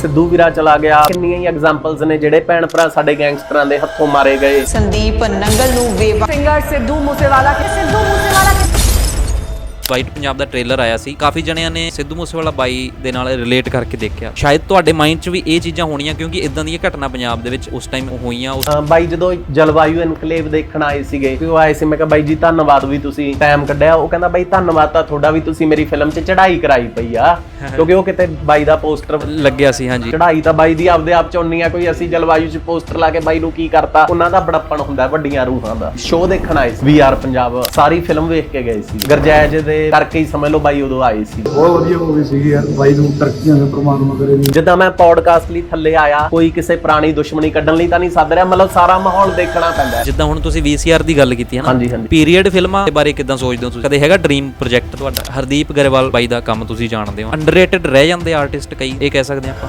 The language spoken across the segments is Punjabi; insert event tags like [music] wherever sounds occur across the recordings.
ਸਿੱਧੂ ਵੀਰਾ ਚਲਾ ਗਿਆ। ਕਿੰਨੀਆਂ ਹੀ ਐਗਜ਼ਾਮਪਲਸ ਨੇ ਜਿਹੜੇ ਭੈਣ ਭਰਾ ਸਾਡੇ ਗੈਂਗਸਟਰਾਂ ਦੇ ਹੱਥੋਂ ਮਾਰੇ ਗਏ। ਸੰਦੀਪ ਨੰਗਲ ਨੂੰ ਵੇਵਾ ਸਿੰਗਰ ਸਿੱਧੂ ਮੂਸੇਵਾਲਾ ਕਿ ਸਿੱਧੂ ਮੂਸੇਵਾਲਾ ਕਿ ਵਾਈਟ ਪੰਜਾਬ ਦਾ ਟ੍ਰੇਲਰ ਆਇਆ ਸੀ। ਕਾਫੀ ਜਣਿਆਂ ਨੇ ਸਿੱਧੂ ਮੂਸੇਵਾਲਾ ਬਾਈ ਦੇ ਨਾਲ ਰਿਲੇਟ ਕਰਕੇ ਦੇਖਿਆ। ਸ਼ਾਇਦ ਤੁਹਾਡੇ ਮਾਈਂਡ 'ਚ ਵੀ ਇਹ ਚੀਜ਼ਾਂ ਹੋਣੀਆਂ ਕਿਉਂਕਿ ਇਦਾਂ ਦੀਆਂ ਘਟਨਾ ਪੰਜਾਬ ਦੇ ਵਿੱਚ ਉਸ ਟਾਈਮ ਹੋਈਆਂ। ਉਸ ਬਾਈ ਜਦੋਂ ਜਲਵਾਯੂ ਇਨਕਲੇਵ ਦੇਖਣ ਆਏ ਸੀਗੇ ਤੇ ਉਹ ਆਏ ਸੀ ਮੈਂ ਕਿਹਾ ਬਾਈ ਜੀ ਧੰਨਵਾਦ ਵੀ ਤੁਸੀਂ ਟਾਈਮ ਕੱਢਿਆ। ਉਹ ਕਹਿੰਦਾ ਬਾਈ ਧੰਨਵਾਦ ਤਾਂ ਤੁਹਾਡਾ ਵੀ ਤੁਸੀਂ ਮੇਰੀ ਫਿਲਮ 'ਚ ਚੜ੍ਹਾਈ ਕਰਾਈ ਪਈ ਆ। [laughs] ਕਿਉਂਕਿ ਉਹ ਕਿਤੇ ਬਾਈ ਦਾ ਪੋਸਟਰ ਲੱਗਿਆ ਸੀ ਹਾਂਜੀ। ਚੜ੍ਹਾਈ ਤਾਂ ਬਾਈ ਦੀ ਆਪਦੇ ਆਪ ਚ ਉਨੀ ਆ ਕੋਈ ਅਸੀਂ ਜਲਵਾਯੂ 'ਚ ਪੋਸਟਰ ਲਾ ਕੇ ਬਾਈ ਨੂੰ ਕੀ ਕਰਤਾ ਉਹਨਾਂ ਦਾ ਬੜੱਪਣ ਹੁੰਦਾ ਵੱਡੀਆਂ ਰੂਹਾਂ ਦਾ। ਸ਼ੋਅ ਦੇਖਣ ਆਏ ਸੀ ਵੀਆਰ ਪੰਜਾਬ ਸਾਰੀ ਫਿਲਮ ਵੇਖ ਕੇ ਗਏ ਸੀ। ਗਰਜੈਜ ਦੇ ਕਰਕੇ ਹੀ ਸਮਝ ਲਓ ਬਾਈ ਉਦੋਂ ਆਏ ਸੀ। ਬਹੁਤ ਵਧੀਆ ਮੂਵੀ ਸੀਗੀ ਯਾਰ ਬਾਈ ਨੂੰ ਤਰੱਕੀਆਂ ਦੇ ਪ੍ਰਮਾਤਮਾ ਕਰੇ ਜੀ ਜਿੱਦਾਂ ਮੈਂ ਪੌਡਕਾਸਟ ਲਈ ਥੱਲੇ ਆਇਆ ਕੋਈ ਕਿਸੇ ਪੁਰਾਣੀ ਦੁਸ਼ਮਣੀ ਕੱਢਣ ਲਈ ਤਾਂ ਨਹੀਂ ਸੱਦ ਰਿਹਾ ਮਤਲਬ ਸਾਰਾ ਮਾਹੌਲ ਦੇਖਣਾ ਪੈਂਦਾ ਹੈ। ਜਿੱਦਾਂ ਹੁਣ ਤੁਸੀਂ VCR ਦੀ ਗੱਲ ਕੀਤੀ ਹੈ ਨਾ ਹਾਂਜੀ, ਹਾਂਜੀ। ਪੀਰੀਅਡ ਫਿਲਮਾਂ ਦੇ ਬਾਰੇ ਕਿਦਾਂ ਸੋਚਦੇ ਹੋ ਤੁਸੀਂ? ਕਦੇ ਹੈਗਾ ਡ੍ਰੀਮ ਪ੍ਰੋਜੈਕਟ ਤੁਹਾਡਾ? ਹਰਦੀਪ ਗਰੇਵਾਲ ਬਾਈ ਦਾ ਕੰਮ ਤੁਸੀਂ ਜਾਣਦੇ ਹੋ। ਅੰਡਰਰੇਟਡ ਰਹਿ ਜਾਂਦੇ ਆਰਟਿਸਟ ਕਈ ਇਹ ਕਹਿ ਸਕਦੇ ਆਪਾਂ।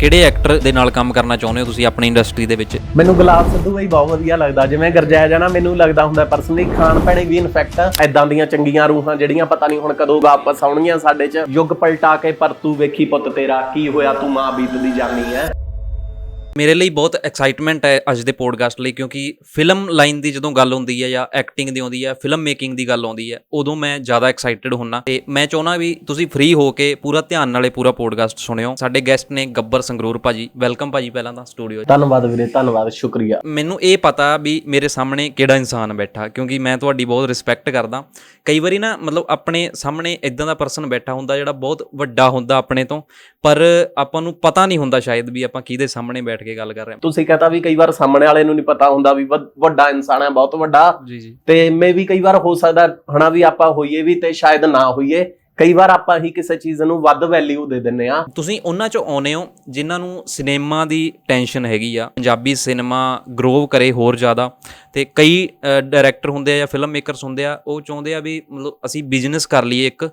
ਕਿਹੜੇ ਐਕਟਰ ਦੇ ਨਾਲ ਕੰਮ ਕਰਨਾ ਚਾਹੁੰਦੇ ਹੋ ਤੁਸੀਂ ਆਪਣੀ ਇੰਡਸਟਰੀ ਦੇ ਵਿੱਚ? ਮੈਨੂੰ ਗੁਲਾਬ ਸਿੱਧੂ ਬਈ ਬਹੁਤ ਵਧੀਆ ਲੱਗਦਾ। ਜਿਵੇਂ ਗਰਜੈਜ ਜਾਣਾ ਮੈਨੂੰ ਲੱਗਦਾ ਹੁੰਦਾ ਪਰਸਨਲੀ ਖਾਨ ਭੈਣੇ ਵੀ ਇਨਫੈਕਟ ਐਦਾਂ ਦੀਆਂ ਚੰਗੀਆਂ ਰੂਹਾਂ ਜਿਹੜੀਆਂ ਪਤਾ ਨਹੀਂ ਹੁਣ ਕਦੋਂ ਵਾਪਸ ਆਉਣਗੀਆਂ ਸਾਡੇ 'ਚ। ਯੁੱਗ ਪਲਟਾ ਕੇ ਪਰ ਤੂੰ ਵੇਖੀ ਪੁੱਤ ਤੇਰਾ, ਕੀ ਹੋਇਆ ਤੂੰ ਮਾਂ ਬੀਤ ਦੀ ਜਾਨੀ ਹੈ ਮੇਰੇ ਲਈ ਬਹੁਤ ਐਕਸਾਈਟਮੈਂਟ ਹੈ ਅੱਜ ਦੇ ਪੋਡਕਾਸਟ ਲਈ ਕਿਉਂਕਿ ਫਿਲਮ ਲਾਈਨ ਦੀ ਜਦੋਂ ਗੱਲ ਹੁੰਦੀ ਹੈ ਜਾਂ ਐਕਟਿੰਗ ਦੀ ਆਉਂਦੀ ਹੈ ਫਿਲਮ ਮੇਕਿੰਗ ਦੀ ਗੱਲ ਆਉਂਦੀ ਹੈ ਉਦੋਂ ਮੈਂ ਜ਼ਿਆਦਾ ਐਕਸਾਈਟਿਡ ਹੁੰਨਾ। ਤੇ ਮੈਂ ਚਾਹੁੰਦਾ ਵੀ ਤੁਸੀਂ ਫ੍ਰੀ ਹੋ ਕੇ ਪੂਰਾ ਧਿਆਨ ਨਾਲੇ ਪੂਰਾ ਪੋਡਕਾਸਟ ਸੁਣਿਓ। ਸਾਡੇ ਗੈਸਟ ਨੇ ਗੱਬਰ ਸੰਗਰੂਰ ਭਾਜੀ ਵੈਲਕਮ ਭਾਜੀ ਪਹਿਲਾਂ ਤਾਂ ਸਟੂਡੀਓ ਧੰਨਵਾਦ ਵੀਰੇ ਧੰਨਵਾਦ ਸ਼ੁਕਰੀਆ। ਮੈਨੂੰ ਇਹ ਪਤਾ ਵੀ ਮੇਰੇ ਸਾਹਮਣੇ ਕਿਹੜਾ ਇਨਸਾਨ ਬੈਠਾ ਕਿਉਂਕਿ ਮੈਂ ਤੁਹਾਡੀ ਬਹੁਤ ਰਿਸਪੈਕਟ ਕਰਦਾ। ਕਈ ਵਾਰੀ ਨਾ ਮਤਲਬ ਆਪਣੇ ਸਾਹਮਣੇ ਇਦਾਂ ਦਾ ਪਰਸਨ ਬੈਠਾ ਹੁੰਦਾ ਜਿਹੜਾ ਬਹੁਤ ਵੱਡਾ ਹੁੰਦਾ ਆਪਣੇ ਤੋਂ ਪਰ ਆਪਾਂ ਨੂੰ ਪਤਾ ਨਹੀਂ ਹੁੰਦਾ ਸ਼ਾਇਦ ਵੀ ਆਪਾਂ ਕਿਹਦੇ ਸਾਹਮਣੇ ਬੈਠ ਕੇ ਗੱਲ ਕਰ ਰਹੇ ਤੁਸੀਂ ਕਹਤਾ ਵੀ ਕਈ ਵਾਰ ਸਾਹਮਣੇ ਵਾਲੇ ਨੂੰ ਨਹੀਂ ਪਤਾ ਹੁੰਦਾ ਵੀ ਵ- ਵੱਡਾ ਇਨਸਾਨ ਹੈ ਬਹੁਤ ਵੱਡਾ। ਹਾਂ ਜੀ ਜੀ। ਤੇ ਮੇ ਵੀ ਕਈ ਵਾਰ ਹੋ ਸਕਦਾ ਹਨਾ ਵੀ ਆਪਾਂ ਹੋਈਏ ਵੀ ਤੇ ਸ਼ਾਇਦ ਨਾ ਹੋਈਏ। ਕਈ ਵਾਰ ਆਪਾਂ ਹੀ ਕਿਸੇ ਚੀਜ਼ ਨੂੰ ਵੱਧ ਵੈਲਿਊ ਦੇ ਦਿੰਨੇ ਆ ਤੁਸੀਂ ਉਹਨਾਂ ਚੋਂ ਆਉਨੇ ਹੋ ਜਿਨ੍ਹਾਂ ਨੂੰ ਸਿਨੇਮਾ ਦੀ ਟੈਨਸ਼ਨ ਹੈਗੀ ਆ। ਪੰਜਾਬੀ ਸਿਨੇਮਾ ਗਰੋ ਕਰੇ ਹੋਰ ਜ਼ਿਆਦਾ ਤੇ ਕਈ ਡਾਇਰੈਕਟਰ ਹੁੰਦੇ ਆ ਜਾਂ ਫਿਲਮ ਮੇਕਰਸ ਹੁੰਦੇ ਆ ਉਹ ਚਾਹੁੰਦੇ ਆ ਵੀ ਮਤਲਬ ਅਸੀਂ ਬਿਜ਼ਨਸ ਕਰ ਲਈਏ ਇੱਕ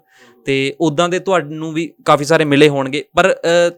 ਤੇ ਉਦਾਂ ਦੇ ਤੁਹਾਨੂੰ ਵੀ ਕਾਫੀ ਸਾਰੇ ਮਿਲੇ ਹੋਣਗੇ। ਪਰ